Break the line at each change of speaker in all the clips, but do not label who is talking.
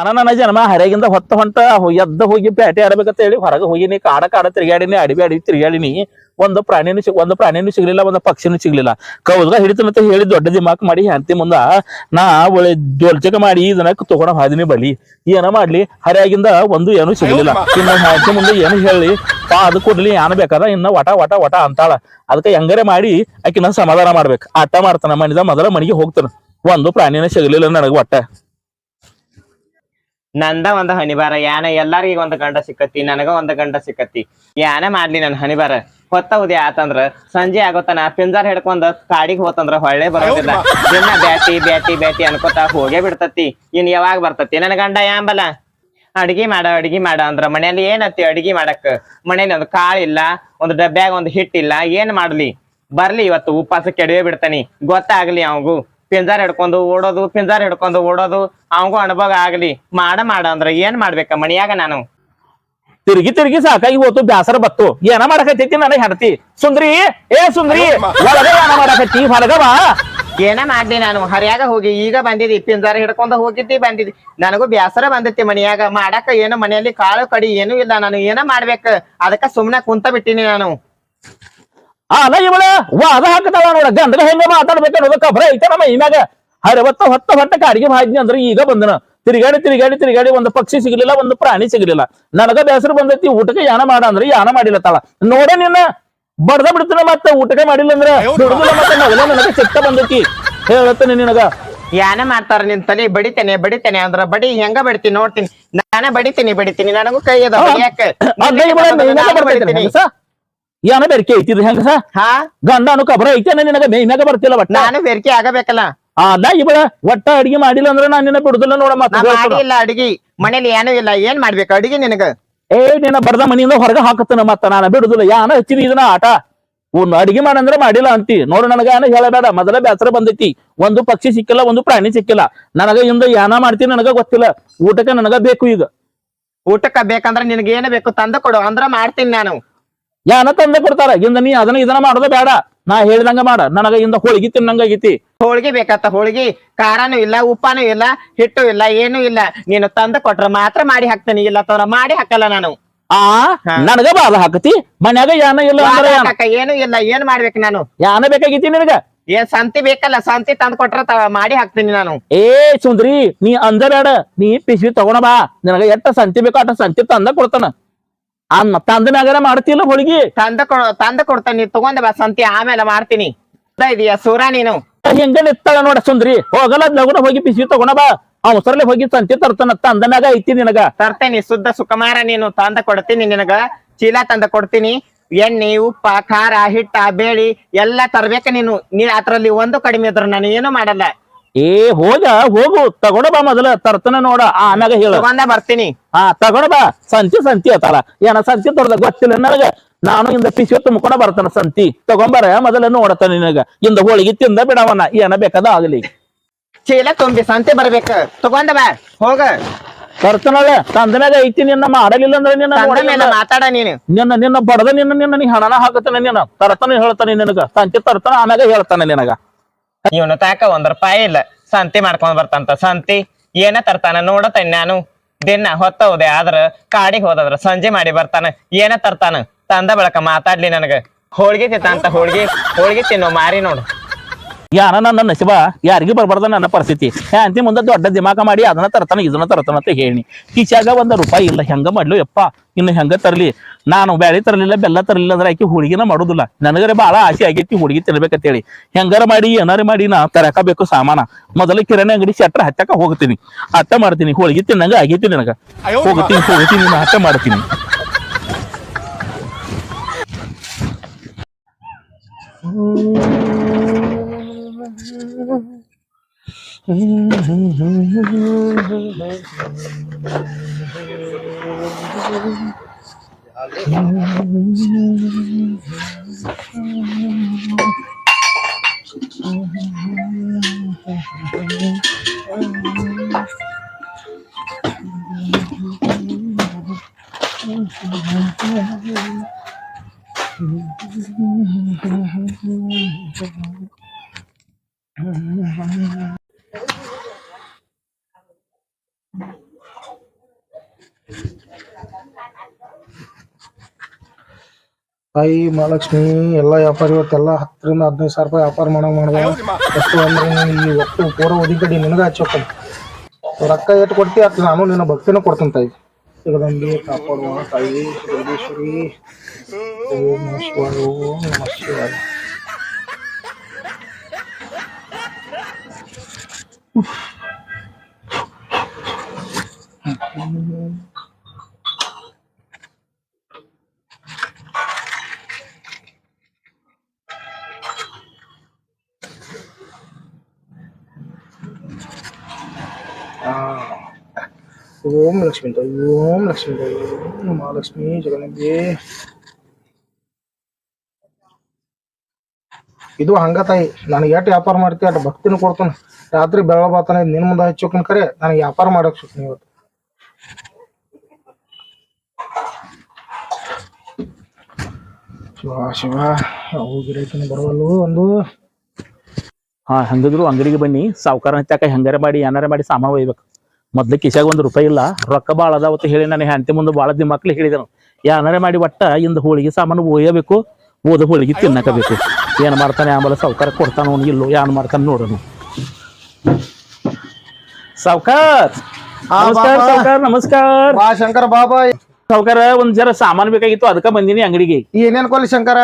ನಾನು ನನ್ನ ಜನ್ಮ ಹರಿಯಾಗಿಂದ ಹೊತ್ತ ಹೊಂಟ ಎದ್ದ ಹೋಗಿ ಬೇಟೆ ಆಡ್ಬೇಕಂತ ಹೇಳಿ ಹೊರಗೆ ಹೋಗಿನಿ ಕಾಡ ಕಾಡ ತಿರುಗಾಡಿನಿ ಅಡಿಬಿ ಅಡಿ ತಿರುಗಾಡಿನಿ ಒಂದು ಪ್ರಾಣಿನೂ ಸಿಗ್ ಒಂದು ಪ್ರಾಣಿನೂ ಸಿಗ್ಲಿಲ್ಲ ಒಂದು ಪಕ್ಷಿನೂ ಸಿಗ್ಲಿಲ್ಲ. ಕೌದ್ಗ ಹಿಡಿತನಂತ ಹೇಳಿ ದೊಡ್ಡ ದಿಮಾಕ್ ಮಾಡಿ ಹಂತಿ ಮುಂದ ನಾ ಒಳ್ಳೆ ಜೋಲ್ಚಕ ಮಾಡಿ ಇದನ್ನ ತಗೊಂಡ ಹಾದಿನಿ ಬಲಿ ಏನ ಮಾಡ್ಲಿ? ಹರಿಯಾಗಿಂದ ಒಂದು ಏನೂ ಸಿಗ್ಲಿಲ್ಲ. ಇನ್ನು ಹಂತಿ ಮುಂದೆ ಏನು ಹೇಳಿ? ಪಾ ಅದು ಕೊಡ್ಲಿ ಏನ್ ಬೇಕಾದ ಇನ್ನ ವಟ ವಟ ವಟ ಅಂತಾಳ. ಅದಕ್ಕೆ ಹೆಂಗಾರೆ ಮಾಡಿ ಆಕಿನ ಸಮಾಧಾನ ಮಾಡ್ಬೇಕು. ಆಟ ಮಾಡ್ತಾನ ಮನಿದ ಮೊದಲ ಮನಿಗೆ ಹೋಗ್ತಾನ. ಒಂದು ಪ್ರಾಣಿನ ಸಿಗ್ಲಿಲ್ಲ ನನಗೆ ಒಟ್ಟ.
ನಂದ ಒಂದ್ ಹಣಿಬಾರ ಯಾನ ಎಲ್ಲಾರಿಗ ಒಂದ್ ಗಂಡ ಸಿಕ್ಕತಿ ನನಗ ಒಂದ್ ಗಂಡ ಸಿಕ್ಕತಿ. ಯಾನ ಮಾಡ್ಲಿ ನನ್ ಹಣಿಬಾರ ಹೊತ್ತ ಉದಿ ಆತಂದ್ರ ಸಂಜೆ ಆಗೋತನ ಪಿಂಜಾರ್ ಹಿಡ್ಕೊಂಡ್ ಕಾಡಿಗೆ ಹೋತಂದ್ರ ಹೊಳ್ಳೆ ಬರೋದಿಲ್ಲ. ದಿನ ಬ್ಯಾಟಿ ಬ್ಯಾಟಿ ಬ್ಯಾಟಿ ಅನ್ಕೋತ ಹೋಗೇ ಬಿಡ್ತತಿ. ಇನ್ ಯಾವಾಗ ಬರ್ತತಿ? ನನ್ ಗಂಡ ಯಾಂಬಲ. ಅಡ್ಗಿ ಮಾಡ ಅಡ್ಗಿ ಮಾಡ ಅಂದ್ರ ಮನೇಲಿ ಏನತ್ತಿ ಅಡ್ಗಿ ಮಾಡಕ್? ಮನೇಲಿ ಒಂದ್ ಕಾಳಿಲ್ಲ ಒಂದ್ ಡಬ್ಬ್ಯಾಗ ಒಂದ್ ಹಿಟ್ಟಿಲ್ಲ ಏನ್ ಮಾಡ್ಲಿ? ಬರ್ಲಿ ಇವತ್ತು ಉಪವಾಸ ಕೆಡವೇ ಬಿಡ್ತಾನಿ. ಗೊತ್ತಾಗ್ಲಿ ಅವಂಗು. ಪಿಂಜಾರ್ ಹಿಡ್ಕೊಂಡು ಓಡೋದು ಪಿಂಜಾರ್ ಹಿಡ್ಕೊಂಡು ಓಡೋದು ಅವಂಗೂ ಅನುಭವ ಆಗ್ಲಿ. ಮಾಡ ಮಾಡ ಅಂದ್ರ ಏನ್ ಮಾಡ್ಬೇಕ ಮನಿಯಾಗ ನಾನು?
ತಿರುಗಿ ತಿರುಗಿ ಸಾಕಾಗಿ ಹೋತು ಬ್ಯಾಸರ ಬತ್ತು. ಏನ ಮಾಡಕತ್ತೈತಿ ನನಗೆ ಹೆಂಡತಿ? ಸುಂದ್ರಿ ಏ ಸುಂದ್ರಿ ಏನ ಮಾಡಕತ್ತಿ ಹೊರಗ ಬಾ.
ಏನ ಮಾಡ್ಲಿ ನಾನು? ಹರಿಯಾಗ ಹೋಗಿ ಈಗ ಬಂದಿದ್ದಿ ಪಿಂಜಾರ ಹಿಡ್ಕೊಂಡ ಹೋಗಿದ್ದಿ ಬಂದಿದ್ದಿ ನನಗೂ ಬ್ಯಾಸರ ಬಂದೈತಿ ಮನಿಯಾಗ. ಮಾಡಾಕ ಏನು ಮನೆಯಲ್ಲಿ ಕಾಳು ಕಡಿ ಏನೂ ಇಲ್ಲ ನಾನು. ಏನ ಮಾಡ್ಬೇಕ? ಅದಕ್ಕ ಸುಮ್ನೆ ಕುಂತ ಬಿಟ್ಟಿನಿ ನಾನು.
ಆ ಅಲ್ಲ ಇವಳ ವಾದ ಹಾಕತಾಳ ನೋಡ ಗಂಡಗ ಹೆಂಗ ಮಾತಾಡ್ಬೇಕು ಅನ್ನೋದು ಕಬ್ರ ಐತೆ ನಮ್ಮ ಇಮ್ಯಾಗ ಹರವತ್ತ ಹೊತ್ತ ಹೊಟ್ಟಕ್ಕೆ ಅಡಿಗೆ ಮಾಡಿದ್ನಿ ಅಂದ್ರೆ ಈಗ ಬಂದನ. ತಿರುಗಾಡಿ ತಿರುಗಾಡಿ ತಿರುಗಾಡಿ ಒಂದು ಪಕ್ಷಿ ಸಿಗ್ಲಿಲ್ಲ ಒಂದು ಪ್ರಾಣಿ ಸಿಗ್ಲಿಲ್ಲ. ನನಗ ಬೇಸರ ಬಂದೈತಿ ಊಟಕ್ಕೆ ಯಾನ ಮಾಡ ಅಂದ್ರೆ ಯಾನ ಮಾಡಿಲ್ಲತ್ತಾಳ ನೋಡ ನಿನ್ನ ಬಡ್ದ ಬಿಡ್ತಾನ ಮತ್ತ ಊಟಕ್ಕೆ ಮಾಡಿಲ್ಲ ಅಂದ್ರೆ ಬಿಡುದಿಲ್ಲ ಮತ್ತೆ ಮೊದಲ ನನಗೆ ಸಿಟ್ಟ ಬಂದೈತಿ. ಹೇಳತ್ತೇನೆ ನಿನಗ.
ಯಾನ ಮಾಡ್ತಾರ ನಿನ್ ತಲೆ? ಬಡಿತೇನೆ ಬಡಿತೇನೆ ಅಂದ್ರ ಬಡಿ ಹೆಂಗ ಬಡಿತೀನಿ ನೋಡ್ತೀನಿ. ನಾನೇ ಬಡಿತೀನಿ ಬಡಿತೀನಿ. ನನಗೂ ಕೈ ಅದ ಬಡಿಯಾಕ.
ಯಾನ ಬೆರಕೆ ಐತಿದ್ ಹೆಂಗಸ?
ಹಾ?
ಗಂಡನು ಕಬ್ರ ಐತೇನ ನಿನಗ ಮೇಯ್ನಾಗ ಬರ್ತಿಲ್ಲ ಒಟ್ಟ?
ನಾನು ಬೇರಿಕೆ ಆಗಬೇಕಲ್ಲ.
ಅಲ್ಲ ಇವಳ ಒಟ್ಟ ಅಡಿಗೆ ಮಾಡಿಲ್ಲ ಅಂದ್ರೆ ನಾನು ನಿನ್ನ ಬಿಡುದಿಲ್ಲ ನೋಡ
ಮಾಡಿಲ್ಲ ಅಡಿಗೆ. ಮನೇಲಿ ಏನೂ ಇಲ್ಲ. ಏನ್ ಮಾಡ್ಬೇಕು ಅಡಿಗೆ ನಿನಗ?
ಏ ನಿನ್ನ ಬರ್ದ ಮನೆಯಿಂದ ಹೊರಗೆ ಹಾಕತ್ತನ ಮತ್ತ ನಾನು ಬಿಡುದಿಲ್ಲ. ಯಾನ ಹಚ್ಚಿದಿ ಇದನ್ನ ಆಟ? ಒಂದು ಅಡಿಗೆ ಮಾಡಂದ್ರೆ ಮಾಡಿಲ್ಲ ಅಂತಿ. ನೋಡು ನನಗ ಏನ ಹೇಳಬೇಡ. ಮೊದಲ ಬೇಸರ ಬಂದೈತಿ. ಒಂದು ಪಕ್ಷಿ ಸಿಕ್ಕಿಲ್ಲ ಒಂದು ಪ್ರಾಣಿ ಸಿಕ್ಕಿಲ್ಲ. ನನಗ ಇಂದ ಯಾನ ಮಾಡ್ತೀನಿ ನನಗ ಗೊತ್ತಿಲ್ಲ. ಊಟಕ್ಕೆ ನನಗ ಬೇಕು ಈಗ.
ಊಟಕ್ಕ ಬೇಕಂದ್ರ ನಿನಗೆ ಏನ ಬೇಕು ತಂದ ಕೊಡು. ಅಂದ್ರ ಮಾಡ್ತೀನಿ ನಾನು.
ಯಾನ ತಂದೆ ಕೊಡ್ತಾರ? ಇಂದ ನೀ ಅದನ್ನ ಇದನ್ನ ಮಾಡೋದ ಬೇಡ. ನಾ ಹೇಳಿದಂಗ ಮಾಡ. ನನಗ ಇಂದ ಹೋಳಿಗೆ ತಿನ್ನಂಗಾಗೈತಿ.
ಹೋಳಿಗೆ ಬೇಕತ್ತ ಹೋಳಿಗೆ. ಖಾರನು ಇಲ್ಲ ಉಪ್ಪನೂ ಇಲ್ಲ ಹಿಟ್ಟು ಇಲ್ಲ ಏನು ಇಲ್ಲ. ನೀನು ತಂದ ಕೊಟ್ರ ಮಾತ್ರ ಮಾಡಿ ಹಾಕ್ತೇನೆ. ಇಲ್ಲ ತವ್ರ ಮಾಡಿ ಹಾಕಲ್ಲ ನಾನು.
ಆ. ನನಗ ಬಾದ ಹಾಕತಿ? ಮನ್ಯಾಗ ಯಾನ ಇಲ್ಲ ಅಂದ್ರೆ ಯಾನ?
ಹಾಕಕ್ಕ ಏನೂ ಇಲ್ಲ. ಏನ್ ಮಾಡ್ಬೇಕು ನಾನು?
ಯಾನ ಬೇಕಾಗಿತಿ ನಿನಗ?
ಏನ್ ಸಂತಿ ಬೇಕಲ್ಲ ಸಂತಿ ತಂದ್ ಕೊಟ್ರ ತ- ಮಾಡಿ ಹಾಕ್ತೀನಿ ನಾನು.
ಏ ಸುಂದ್ರಿ ನೀ ಅಂದ ಬೇಡ. ನೀ ಪಿಸ್ವಿ ತಗೋಣ ಬಾ. ನಿನಗ ಎಷ್ಟ ಸಂತಿ ಬೇಕೋ ಅಟ್ಟ ಸಂತಿ ತಂದ ಕೊಡ್ತಾನ. ಅನ್ನ ತಂದ ಮ್ಯಾಗಾರ ಮಾಡ್ತಿಲ್ಲ ಹೋಳಿಗೆ?
ತಂದ ಕೊ ತಂದ ಕೊಡ್ತಾನೆ ನೀ ತಗೊಂಡ ಬಾ ಸಂತಿ ಆಮೇಲೆ ಮಾಡ್ತೀನಿ. ಇದೀಯ ಸೂರ ನೀನು?
ಹೆಂಗ ನಿತ್ತಾಳ ನೋಡ ಸುಂದ್ರಿ. ಹೋಗಲ್ಲ ಲಗುನ ಹೋಗಿ ಬಿಸಿ ತಗೊಂಡ ಬಾ. ಅವಸರಲೆ ಹೋಗಿ ಸಂತಿ ತರ್ತಾನ ತಂದ ಮ್ಯಾಗ ಐತಿ ನಿನಗ.
ತರ್ತೇನಿ ಶುದ್ಧ ಸುಕುಮಾರ ನೀನು ತಂದ ಕೊಡ್ತೀನಿ ನಿನಗ. ಚೀಲ ತಂದ ಕೊಡ್ತೀನಿ. ಎಣ್ಣೆ ಉಪ್ಪ ಖಾರ ಹಿಟ್ಟ ಬೇಳಿ ಎಲ್ಲಾ ತರ್ಬೇಕ ನೀನು. ನೀ ಅದ್ರಲ್ಲಿ ಒಂದು ಕಡಿಮೆ ಇದ್ರ ನಾನು ಏನು ಮಾಡಲ್ಲ.
ಏ ಹೋಗ ಹೋಗು. ತಗೊಂಡ ಬಾ ಮೊದಲ ತರ್ತನ ನೋಡ. ಆಮ್ಯಾಗ ಹೇಳ.
ತಗೊಂಡ ಬರ್ತೀನಿ.
ಹಾ ತಗೊಂಡ ಬಾ. ಸಂತಿ ಸಂತಿ ಅತ್ತಾಳ ಏನ ಸಂತಿ ತೊಡ್ದ ಗೊತ್ತಿಲ್ಲ ನನಗ. ನಾನು ಇಂದ ಪಿಸಿ ತುಂಬಕೊಂಡ ಬರ್ತಾನ ಸಂತಿ. ತಗೊಂಬರ ಮೊದಲ ನೋಡತಾನ ನಿನಗ. ಇಂದ ಹೋಳಿಗೆ ತಿಂದ ಬಿಡವನ. ಏನ ಬೇಕದ ಆಗ್ಲಿ.
ಚೀಲ ತುಂಬಿ ಸಂತಿ ಬರ್ಬೇಕ. ತಗೊಂಡ ಬಾ ಹೋಗ.
ಬರ್ತನಲ್ಲ ತಂದ ಮ್ಯಾಗ ಐತಿ ನಿನ್ನ ಮಾಡಲಿಲ್ಲ ಅಂದ್ರೆ ನಿನ್ನ
ಮಾತಾಡ ನೀನು.
ನಿನ್ನ ನಿನ್ನ ಬಡದ ನಿನ್ನ ನಿನ್ನ ನೀ ಹಣನ ಹಾಕತನ ನಿನ್ನ ತರ್ತನ ಹೇಳ್ತಾನೆ ನಿನಗ. ಸಂತಿ ತರ್ತನ ಆಮ್ಯಾಗ ಹೇಳ್ತಾನೆ ನಿನಗ.
ಇವನು ತಾಕ ಒಂದ್ ರೂಪಾಯಿ ಇಲ್ಲ. ಸಂತಿ ಮಾಡ್ಕೊಂಡ್ ಬರ್ತಂತ. ಸಂತಿ ಏನ ತರ್ತಾನ ನೋಡತೇನ್ ನಾನು. ದಿನ ಹೊತ್ತ ಹೋದೆ ಆದ್ರ ಕಾಡಿಗೆ ಹೋದದ್ರ ಸಂಜೆ ಮಾಡಿ ಬರ್ತಾನ. ಏನ ತರ್ತಾನ? ತಂದ ಬಳಕ ಮಾತಾಡ್ಲಿ ನನಗ. ಹೋಳ್ಗಿ ತಿಂತ ಹೋಳ್ಗಿ ಹೋಳ್ಗಿ ತಿನ್ನೋ ಮಾರಿ ನೋಡು.
ಯಾರ ನನ್ನ ನಸಿಬ ಯಾರಿಗೂ ಬರಬಾರ್ದ ನನ್ನ ಪರಿಸ್ಥಿತಿ. ಅಂತಿ ಮುಂದೆ ದೊಡ್ಡ ದಿಮಾಕ ಮಾಡಿ ಅದನ್ನ ತರ್ತಾನೆ ಇದನ್ನ ತರ್ತಾನ ಅಂತ ಹೇಳಿ. ಕಿಚಾಗ ಒಂದು ರೂಪಾಯಿ ಇಲ್ಲ ಹೆಂಗ ಮಾಡ್ಲು ಯಪ್ಪ ಇನ್ನು ಹೆಂಗ ತರಲಿ? ನಾನು ಬ್ಯಾಳಿ ತರಲಿಲ್ಲ ಬೆಲ್ಲ ತರಲಿಲ್ಲ ಅಂದ್ರೆ ಆಕೆ ಹುಡುಗಿನ ಮಾಡೋದಿಲ್ಲ. ನನಗರೆ ಬಹಳ ಆಸೆ ಆಗೈತಿ ಹುಡುಗಿ ತಿನ್ಬೇಕಂತೇಳಿ. ಹೆಂಗಾರ ಮಾಡಿ ಏನಾರ ಮಾಡಿ ನಾ ತರಕಬೇಕು ಸಾಮಾನ. ಮೊದಲ ಕಿರಾಣಿ ಅಂಗಡಿ ಶೆಟ್ರ ಹಚ್ಚಕ ಹೋಗ್ತೀನಿ. ಅತ್ತೆ ಮಾಡ್ತೀನಿ ಹೋಳಿಗೆ ತಿನ್ನಂಗ ಆಗೈತಿ ನನಗ ಹೋಗ್ತೀನಿ ಹೋಗ್ತೀನಿ ನಾ ಮಾಡ್ತೀನಿ. Mm-hmm.
ತಾಯಿ ಮಹಾಲಕ್ಷ್ಮಿ, ಎಲ್ಲ ವ್ಯಾಪಾರ ಇವತ್ತೆಲ್ಲ ಹತ್ತರಿಂದ ಹದಿನೈದು ಸಾವಿರ ರೂಪಾಯಿ ವ್ಯಾಪಾರ ಮಾಡೋ ಮಾಡ್ದ ಎಷ್ಟು ಅಂದ್ರೆ ಇಲ್ಲಿ ಒಟ್ಟು ಪೂರ ಓದಿ ಕಡೆ ನಿನಗ ಹಚ್ಚೋಕನ್ ರೊಕ್ಕ ಎಷ್ಟು ಕೊಡ್ತಿ ಅಟ್ ನಾನು ನಿನ್ನ ಭಕ್ತಿನ ಕೊಡ್ತೀನಿ ತಾಯಿ. ಜಗದಂಬಿ ಕಾಪಾಡುವ ತಾಯಿ ಜಗದೀಶ್ವರಿ ಓಂ ನಮಃ ಓಂ ಓಂ ಓಂ ಲಕ್ಷ್ಮೀ ತಾಯಿ ಓಂ ಮಹಾಲಕ್ಷ್ಮಿ ಜಗದಂಬಿ ಇದು ಹಂಗ ತಾಯಿ, ನನಗೆ ಎಷ್ಟು ವ್ಯಾಪಾರ ಮಾಡ್ತೀವಿ ಅಟ್ ಭಕ್ತಿನ ಕೊಡ್ತಾನೆ. ರಾತ್ರಿ ಬೆಳ ಬಾತಾನೆ ನಿನ್ ಮುಂದೆ ಹಚ್ಚೋಕನ್ ಕರೆ, ನನಗೆ ವ್ಯಾಪಾರ ಮಾಡಕ್ ಸಿಗ್ತೀನಿ ಇವತ್ತು. ಶಿವ ಶಿವ ಅವು ಗಿರಾಕಿನ ಬರೋವಲ್ಲು, ಒಂದು.
ಹಾ, ಹಂಗಿದ್ರು ಅಂಗಡಿಗೆ ಬನ್ನಿ, ಸಾವುಕಾರ ಹಚ್ಚಾಕ ಹೆಂಗಾರ ಮಾಡಿ, ಏನಾರ ಮಾಡಿ ಸಾಮಾನು ಒಯ್ಬೇಕು. ಮೊದ್ಲು ಕಿಶಾಗ ಒಂದು ರೂಪಾಯಿ ಇಲ್ಲ ರೊಕ್ಕ ಭಾಳ ಅದಾವತ್ತು ಹೇಳಿ ನಾನು ಹೆಂಡತಿ ಮುಂದೆ ಭಾಳ ದಿನ ಮಕ್ಳು ಹೇಳಿದನು ಏನಾರ ಮಾಡಿ ಒಟ್ಟ ಇಂದ ಹೋಳಿಗೆ ಸಾಮಾನು ಓಯಬೇಕು ಓದ ಹೋಳಿಗೆ ತಿನ್ನಕಬೇಕು. ಏನ್ ಮಾಡ್ತಾನೆ ಆಮೇಲೆ ಸಾವುಕಾರ ಕೊಡ್ತಾನೋ ಇಲ್ಲೋ ಏನ್ ಮಾಡ್ತಾನೆ ನೋಡನು. ಸಾವುಕಾರ್! ನಮಸ್ಕಾರ. ಸಾವುಕಾರ ನಮಸ್ಕಾರ.
ಬಾ ಶಂಕರ ಬಾಬಾ.
ಸಾವುಕಾರ ಒಂದ್ ಜರ ಸಾಮಾನು ಬೇಕಾಗಿತ್ತು ಅದಕ್ಕ ಬಂದಿನಿ ಅಂಗಡಿಗೆ.
ಏನೇನ್ ಕೊಲ್ಲಿ ಶಂಕರ?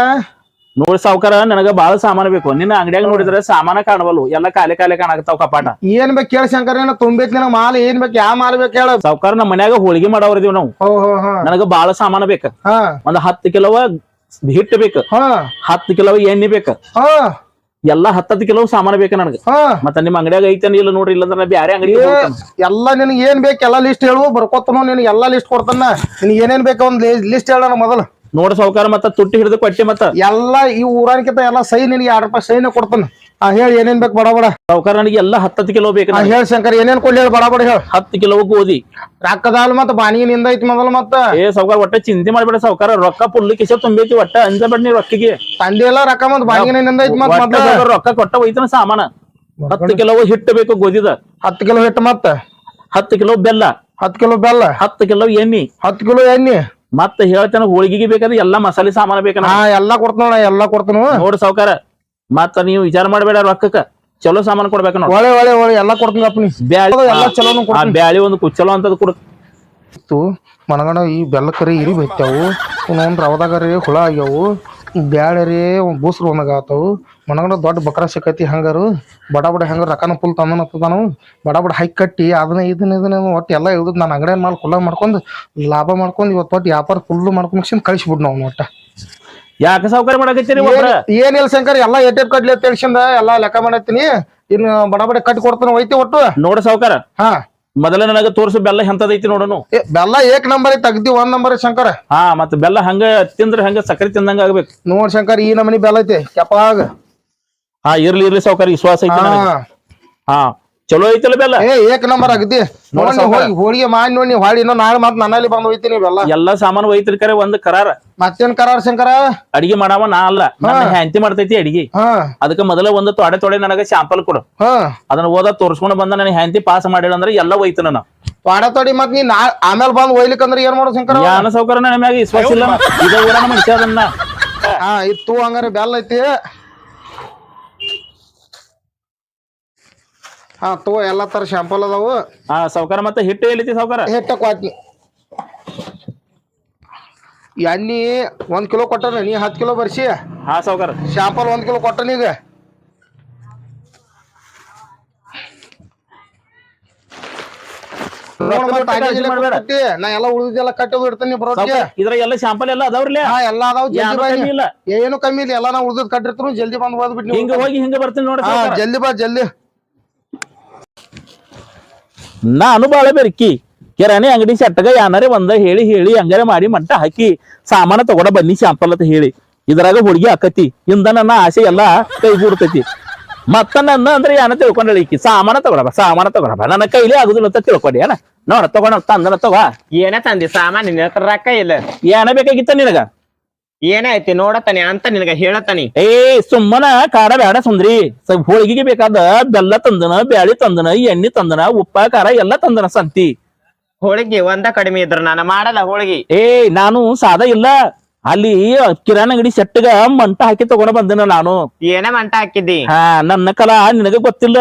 ನೋಡಿ ಸಾವುಕಾರ ನನಗ ಬಾಳ ಸಾಮಾನು ಬೇಕು. ನಿನ್ನ ಅಂಗಡಿಯಾಗ ನೋಡಿದ್ರೆ ಸಾಮಾನ ಕಾಣವಲ್ಲು. ಎಲ್ಲ ಕಾಲೆ ಕಾಲೆ ಕಾಣಕತ್ತಾವ ಕಪಾಟ.
ಏನ್ ಬೇಕು ಕೇಳ ಶಂಕರ ಏನ ತುಂಬೈತಿ ನಿನಗ ಮಾಲ್ ಏನ್ ಬೇಕು ಯಾವ ಮಾಲ್ ಬೇಕು ಹೇಳ.
ಸಾವುಕಾರ ನಮ್ಮ ಮನ್ಯಾಗ ಹೋಳಿಗೆ ಮಾಡವ್ರದೀವ್ ನಾವು. ನನಗ ಬಾಳ ಸಾಮಾನ ಬೇಕ.
ಹಾ.
ಒಂದ್ ಹತ್ತು ಕಿಲೋ ಹಿಟ್ಟು ಬೇಕು. ಹತ್ತು ಕಿಲೋ ಎಣ್ಣೆ ಬೇಕ. ಎಲ್ಲಾ ಹತ್ತತ್ತು ಕಿಲೋ ಸಾಮಾನ ಬೇಕ ನನಗ.
ಹಾ.
ಮತ್ತ ನಿಮ್ ಅಂಗಡಿಯಾಗ ಐತೇನ ಇಲ್ಲ ನೋಡ್ರಿ ಇಲ್ಲಂದ್ರ ಬ್ಯಾರೆ ಅಂಗಡಿ
ಎಲ್ಲಾ ನಿನಗೆ ಏನ್ ಬೇಕು ಎಲ್ಲಾ ಲಿಸ್ಟ್ ಹೇಳುವ ಬರ್ಕೊತನು ನಿನಗೆ ಎಲ್ಲಾ ಲಿಸ್ಟ್ ಕೊಡ್ತಾನ ನಿನ್ ಏನೇನ್ ಬೇಕು ಒಂದ್ ಲಿಸ್ಟ್ ಹೇಳ ಮೊದಲು.
ನೋಡ ಸಾವುಕಾರ ಮತ್ತ ತುಟ್ಟಿ ಹಿಡಿದು ಕೊಟ್ಟಿ ಮತ್ತ.
ಎಲ್ಲಾ ಈ ಊರಾನಿಕಿಂತ ಎಲ್ಲಾ ಸೈ ನಿನಗೆ ಎರಡು ರೂಪಾಯಿ ಸೈನ ಕೊಡ್ತಾನ. ಆ ಹೇಳಿ ಏನೇನ್ ಬೇಕು ಬಡ ಬಡ.
ಸಾವುಕಾರ ನನಗೆ ಎಲ್ಲಾ ಹತ್ತತ್ತು ಕಿಲೋ ಬೇಕು
ಹೇಳಿ ಶಂಕರ್ ಏನೇನ್ ಕೊಡ್ಲಿ ಹೇಳಿ ಬಡ ಬಡ ಹೇಳ.
ಹತ್ತು ಕಿಲೋ ಗೋಧಿ.
ರೊಕ್ಕದಾಲ್ ಮತ್ತ ಬಾನಿಗೆ ನಿಂದ ಐತಿ ಮೊದಲು ಮತ್ತ.
ಏ ಸಾವುಕಾರ ಒಟ್ಟ ಚಿಂತೆ ಮಾಡ್ಬೇಡ ಸಾವುಕಾರ ರೊಕ್ಕ ಪುಲ್ ಕಿಶ ತುಂಬೈತಿ ಒಟ್ಟ ಅಂಜಬೇಡ ನೀ ರೊಕ್ಕಿಗೆ.
ತಂದೆ ಎಲ್ಲ ರೊಕ್ಕ ಮತ್ತ ಬಾನಿಗೆ ನಿಂದ ಐತಿ ಮತ್ತ
ರೊಕ್ಕ ಕೊಟ್ಟ ಒಯ್ತನ ಸಾಮಾನ. ಹತ್ತು ಕಿಲೋ ಹಿಟ್ಟು ಬೇಕು ಗೋಧಿದ.
ಹತ್ತು ಕಿಲೋ ಹಿಟ್ಟು ಮತ್ತ.
ಹತ್ತು ಕಿಲೋ ಬೆಲ್ಲ.
ಹತ್ತು ಕಿಲೋ ಬೆಲ್ಲ.
ಹತ್ತು ಕಿಲೋ ಎಣ್ಣಿ.
ಹತ್ತು ಕಿಲೋ ಎಣ್ಣೆ.
ಮತ್ತ ಹೇಳ್ತೇನೆ ಹೋಳಿಗೆಗೆ ಬೇಕಾದ್ರೆ ಎಲ್ಲಾ ಮಸಾಲೆ ಸಾಮಾನು ಬೇಕನ
ಹಾ ಎಲ್ಲಾ ಕೊಡ್ತಾನ ಎಲ್ಲಾ ಕೊಡ್ತಾನ.
ನೋಡ್ ಸಾವುಕಾರ ಮತ್ತ ನೀವು ವಿಚಾರ ಮಾಡಬೇಡ ರೊಕ್ಕಕ್ಕ. ಚಲೋ ಸಾಮಾನು ಕೊಡ್ಬೇಕು ನೋಡಿ.
ಒಳ್ಳೆ ಒಳ್ಳೆ ಒಳ್ಳೆ ಎಲ್ಲಾ ಕೊಡ್ತೀನಿ ನೀ.
ಬ್ಯಾಳಿ
ಎಲ್ಲಾ ಚಲೋನು
ಆ ಬ್ಯಾಳಿ ಒಂದು ಕುಚ್ಚಲೋ ಅಂತದ್ ಕೊಡು.
ಇತ್ತು ಮನಗಣ ಈ ಬೆಲ್ಲಕರಿ ಇರಿ ಬೈತಾವು ಇನ್ನೊಂದು ರವದಾಗರಿ ಹುಳ ಆಗ್ಯಾವು. ಬ್ಯಾಳೆ ಬೂಸ್ರು ಒಂದಾಗತ್ತವು ಮನಗಂಡ ದೊಡ್ಡ ಬಕ್ರ ಸಿಕ್ಕೈತಿ ಹಂಗಾರು. ಬಡ ಬಡ ಹಂಗಾರ ರೊಕ್ಕನ ಫುಲ್ ತಂದನತ್ತದಾನು ಬಡ ಬಡ ಹೈ ಕಟ್ಟಿ ಅದನ್ನ ಇದನ್ನ ಇದನ್ನ ಒಟ್ಟು ಎಲ್ಲ ಇಳಿದು ನಾನು ಅಂಗಡಿ ಮಾಡಿ ಕುಲ್ಲ ಮಾಡ್ಕೊಂಡು ಲಾಭ ಮಾಡ್ಕೊಂಡು ಇವತ್ತು ಒಟ್ಟು ವ್ಯಾಪಾರ ಫುಲ್ಲು ಮಾಡ್ಕೊಂಡು ಕಳಿಸ್ಬಿಡ್ ನಾವು ಒಟ್ಟ.
ಯಾಕೆ ಸಾವುಕಾರ ಮಾಡಕತ್ತೀರಿ
ಏನಿಲ್ಲ ಶಂಕರ್ ಎಲ್ಲ ಎಟ್ಟೆಟ್ ಕಡ್ಲಿ ಅಂತ ತಿಳಿಸಿಂದ ಎಲ್ಲ ಲೆಕ್ಕ ಮಾಡತ್ತೀನಿ. ಇನ್ನು ಬಡ ಬಡ ಕಟ್ಟಿ ಕೊಡ್ತಾನೆ ಒಯ್ತಿ ಒಟ್ಟು.
ನೋಡ ಸಾವುಕಾರ.
ಹಾ.
ಮೊದಲ ನನಗ ತೋರ್ಸು ಬೆಲ್ಲ ಎಂತದೈತಿ ನೋಡನು?
ಏ, ಬೆಲ್ಲ ಏಕ್ ನಂಬರ್ ತಗ್ದಿ ಅಗ್ದಿ ಒಂದ್ ನಂಬರ್ ಶಂಕರ.
ಹಾ ಮತ್ತ ಬೆಲ್ಲ ಹಂಗ ತಿಂದ್ರ ಹಂಗ ಸಕ್ಕರೆ ತಿಂದಂಗ ಆಗ್ಬೇಕು.
ನೋಡ್ ಶಂಕರ್ ಈ ನಮನಿ ಬೆಲ್ಲ ಐತಿ ಕೆಪಾಗ
ಹಾ ಇರ್ಲಿ ಇರ್ಲಿ ಸಾವುಕಾರ ವಿಶ್ವಾಸ ಐತಿ ನನಗ.
ಹಾ.
ಚಲೋ ಐತಲ್ಲ ಬೆಲ್ಲ?
ಏ ಏಕ್ ನಂಬರ್ ಅಗದಿ ನೋಡಿ. ಹೋಗಿ ಹೋಳಿಗೆ ಮಾಡಿ ನೋಡಿ ನೀವು ಹೊಳಿ ಇನ್ನೂ ನಾಳೆ ಮತ್ತೆ ನನ್ನಲ್ಲಿ ಬಂದು ಹೋಯ್ತೀನಿ ಬೆಲ್ಲ
ಎಲ್ಲಾ. ಸಾಮಾನು ಹೋಯ್ತಿರ್ ಕರೆ ಒಂದ್ ಕರಾರ.
ಮತ್ತೇನ್ ಕರಾರ ಶಂಕರ?
ಅಡಿಗೆ ಮಾಡವ ನಾ ಅಲ್ಲ. ನನ್ನ ಹ್ಯಾಂತಿ ಮಾಡ್ತೈತಿ ಅಡಿಗೆ. ಅದಕ್ಕೆ ಮೊದಲೇ ಮೊದಲ ಒಂದು ತೊಡೆ ತೊಡೆ ನನಗ ಶಾಂಪಲ್ ಕೊಡು.
ಹಾ.
ಅದನ್ನ ಓದ ತೋರ್ಸ್ಕೊಂಡ್ ಬಂದ ನನ್ನ ಹೆಂತಿ ಪಾಸ್ ಮಾಡಿಲ್ಲ ಅಂದ್ರೆ ಎಲ್ಲ ಒಯ್ತನ ನಾ
ಪಾಡ ತೊಡಿ ಮತ್ ನೀ ನಾ ಆಮೇಲೆ ಬಂದ್ ಒಯ್ಲಿಕ್ಕಂದ್ರ ಏನ್ ಮಾಡೋ ಶಂಕರ?
ಯಾನ ಸೌಕರ್ಯ ನನ್ನ ಮ್ಯಾಗ ವಿಶ್ವಾಸ ಇಲ್ಲ. ಇದ ಊರನ ಮನುಷ್ಯ ಅದನ್ನ.
ಹಾ ಇತ್ತು ಹಂಗಾರ ಬೆಲ್ಲ ಐತಿ. ಹಾ ತೋ ಎಲ್ಲಾ ತರ ಶಾಂಪಲ್ ಅದಾವು.
ಹಾ ಸಾವ್ಕಾರ ಮತ್ತೆ ಹಿಟ್ಟು ಎಲ್ಲಿತಿ ಸಾವ್ಕಾರ?
ಹಿಟ್ಟ ವಾಟ್ನಿ ಎಣ್ಣಿ ಒಂದ್ ಕಿಲೋ ಕೊಟ್ಟನ ನೀ ಹತ್ತು ಕಿಲೋ ಬರ್ಸಿ.
ಹಾ ಸಾವ್ಕಾರ.
ಶಾಂಪಲ್ ಒಂದ್ ಕಿಲೋ ಕೊಟ್ಟನ ಈಗ. ನೋಡ್ ಮತ್ತ್. ಕೊಟ್ಟಿ. ನಾ ಎಲ್ಲ ಉಳಿದೆಲ್ಲ ಕಟ್ಟೋದು ಇಡ್ತೀನಿ ಬರೋಕ್ಕೆ
ಇದ್ರ ಎಲ್ಲ ಶಾಂಪಲ್ ಎಲ್ಲ ಅದಾವ್ರಲ್ಲ
ಹಾ ಎಲ್ಲ ಅದಾವ ಜಲ್ದಿ
ಯಾರು ಕಮ್ಮಿ ಇಲ್ಲ.
ಏನು ಕಮ್ಮಿ ಇಲ್ಲ ಎಲ್ಲ ನಾ ಉಳಿದ್ ಕಟ್ಟಿರ್ತೀನಿ ಜಲ್ದಿ ಬಂದ್ ಬಿಟ್ಟು
ಹಿಂಗ ಹೋಗಿ ಹಿಂಗ ಬರ್ತೀನಿ ನೋಡಿ
ಹಾ ಜಲ್ದಿ ಬಾ ಜಲ್ದಿ.
ನಾನು ಬಾಳ ಬೆರ್ಕಿ. ಕಿರಾಣಿ ಅಂಗಡಿ ಸೆಟ್ಟಗ ಏನಾರೇ ಒಂದ ಹೇಳಿ ಹೇಳಿ ಹಂಗಾರೆ ಮಾಡಿ ಮಂಟ ಹಾಕಿ. ಸಾಮಾನ ತಗೊಂಡ ಬನ್ನಿ ಶಾಂಪಲ್ ಅಂತ ಹೇಳಿ. ಇದ್ರಾಗ ಹುಡುಗಿ ಆಕತಿ. ಇಂದ ನನ್ನ ಆಸೆ ಎಲ್ಲ ಕೈ ಗೂಡ್ತೈತಿ ಮತ್ತ ನನ್ನ ಅಂದ್ರೆ ಏನ ತಿಳ್ಕೊಂಡಳಿ ಈಕಿ? ಸಾಮಾನ ತಗೊಳಬ ಸಾಮಾನ ತಗೊಳಬ ನನ್ನ ಕೈಲಿ ಆಗುದಿಲ್ಲ ಅಂತ ತಿಳ್ಕೊಡಿ ಏನ? ನೋಡ ತಗೊಂಡ ತಂದನ ತಗೋ.
ಏನ ತಂದಿ? ಸಾಮಾನ್ ರೊಕ್ಕ ಇಲ್ಲ.
ಏನ ಬೇಕಾಗಿತ್ತ ನಿನಗ?
ಏನ ಐತಿ ನೋಡತಾನೆ ಅಂತ ನಿನಗ ಹೇಳತಾನಿ.
ಏ ಸುಮ್ಮನ ಖಾರ ಬೇಡ ಸುಂದ್ರಿ. ಹೋಳಿಗೆಗೆ ಬೇಕಾದ ಬೆಲ್ಲ ತಂದನ ಬ್ಯಾಳಿ ತಂದನ ಎಣ್ಣೆ ತಂದನ ಉಪ್ಪ ಖಾರ ಎಲ್ಲ ತಂದನ ಸಂತಿ.
ಹೋಳಿಗೆ ಒಂದ ಕಡಿಮೆ ಇದ್ರ ನಾನು ಮಾಡಲ್ಲ ಹೋಳಿಗೆ.
ಏ ನಾನು ಸಾದ ಇಲ್ಲ. ಅಲ್ಲಿ ಕಿರಾಣಿ ಅಂಗಡಿ ಸೆಟ್ಗ ಮಂಟ ಹಾಕಿ ತಗೊಂಡ ಬಂದನ ನಾನು.
ಏನ ಮಂಟ ಹಾಕಿದ್ದಿ?
ಹಾ ನನ್ನ ಕಲಾ ನಿನಗ ಗೊತ್ತಿಲ್ಲ.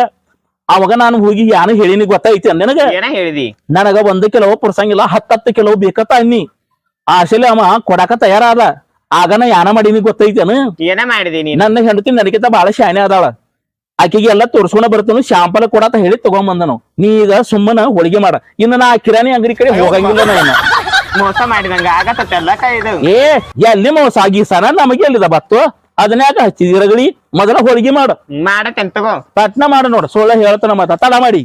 ಅವಾಗ ನಾನು ಹೋಗಿ ಯಾನು ಹೇಳಿನಿ ಗೊತ್ತೈತಿ ನಿನಗ?
ಏನ ಹೇಳಿದಿ?
ನನಗ ಒಂದು ಕಿಲೋ ಪುರ್ಸಂಗಿಲ್ಲ ಹತ್ತತ್ತು ಕಿಲೋ ಬೇಕತ್ತ ಅನ್ನಿ ಆಸೆಲೆ ಅವ ಕೊಡಾಕ ತಯಾರಾದ. ಆಗನ ಯಾನ ಮಾಡೀನಿ ಗೊತ್ತೈತೇನ?
ಏನ ಮಾಡಿದೀನಿ ನೀನ್?
ನನ್ನ ಹೆಂಡತಿ ನನಗಿಂತ ಬಹಳ ಶಾನೆ ಅದಾಳ. ಆಕಿಗೆ ಎಲ್ಲ ತೋರ್ಸ್ಕೊಂಡ ಬರ್ತಾನು ಶಾಂಪಲ ಅಂತ ಹೇಳಿ ತಗೊಂಬಂದನು. ನೀ ಈಗ ಸುಮ್ಮನ ಹೋಳಿಗೆ ಮಾಡ. ಇನ್ನ ನಾ ಆ ಕಿರಾಣಿ ಅಂಗಡಿ ಕಡೆ ಹೋಗಂಗಿಲ್ಲ ನಾನು.
ಮೋಸ ಮಾಡಿದಂಗ ಆಗತ್ತಲ್ಲ
ಏ ಎಲ್ಲಿ ಮೋಸ ಆಗೀಸನ? ನಮಗೆ ಎಲ್ಲಿದ ಬತ್ತು? ಅದನ್ಯಾಕ ಹಚ್ಚಿದಿರಗಳಿ ಮೊದಲ ಹೋಳಿಗೆ ಮಾಡು.
ಮಾಡ ತಗೋ.
ಪಟ್ನ ಮಾಡು ನೋಡು ಸೋಳ ಹೇಳ್ತಾನ ಮತ್ತ ತಡ ಮಾಡಿ.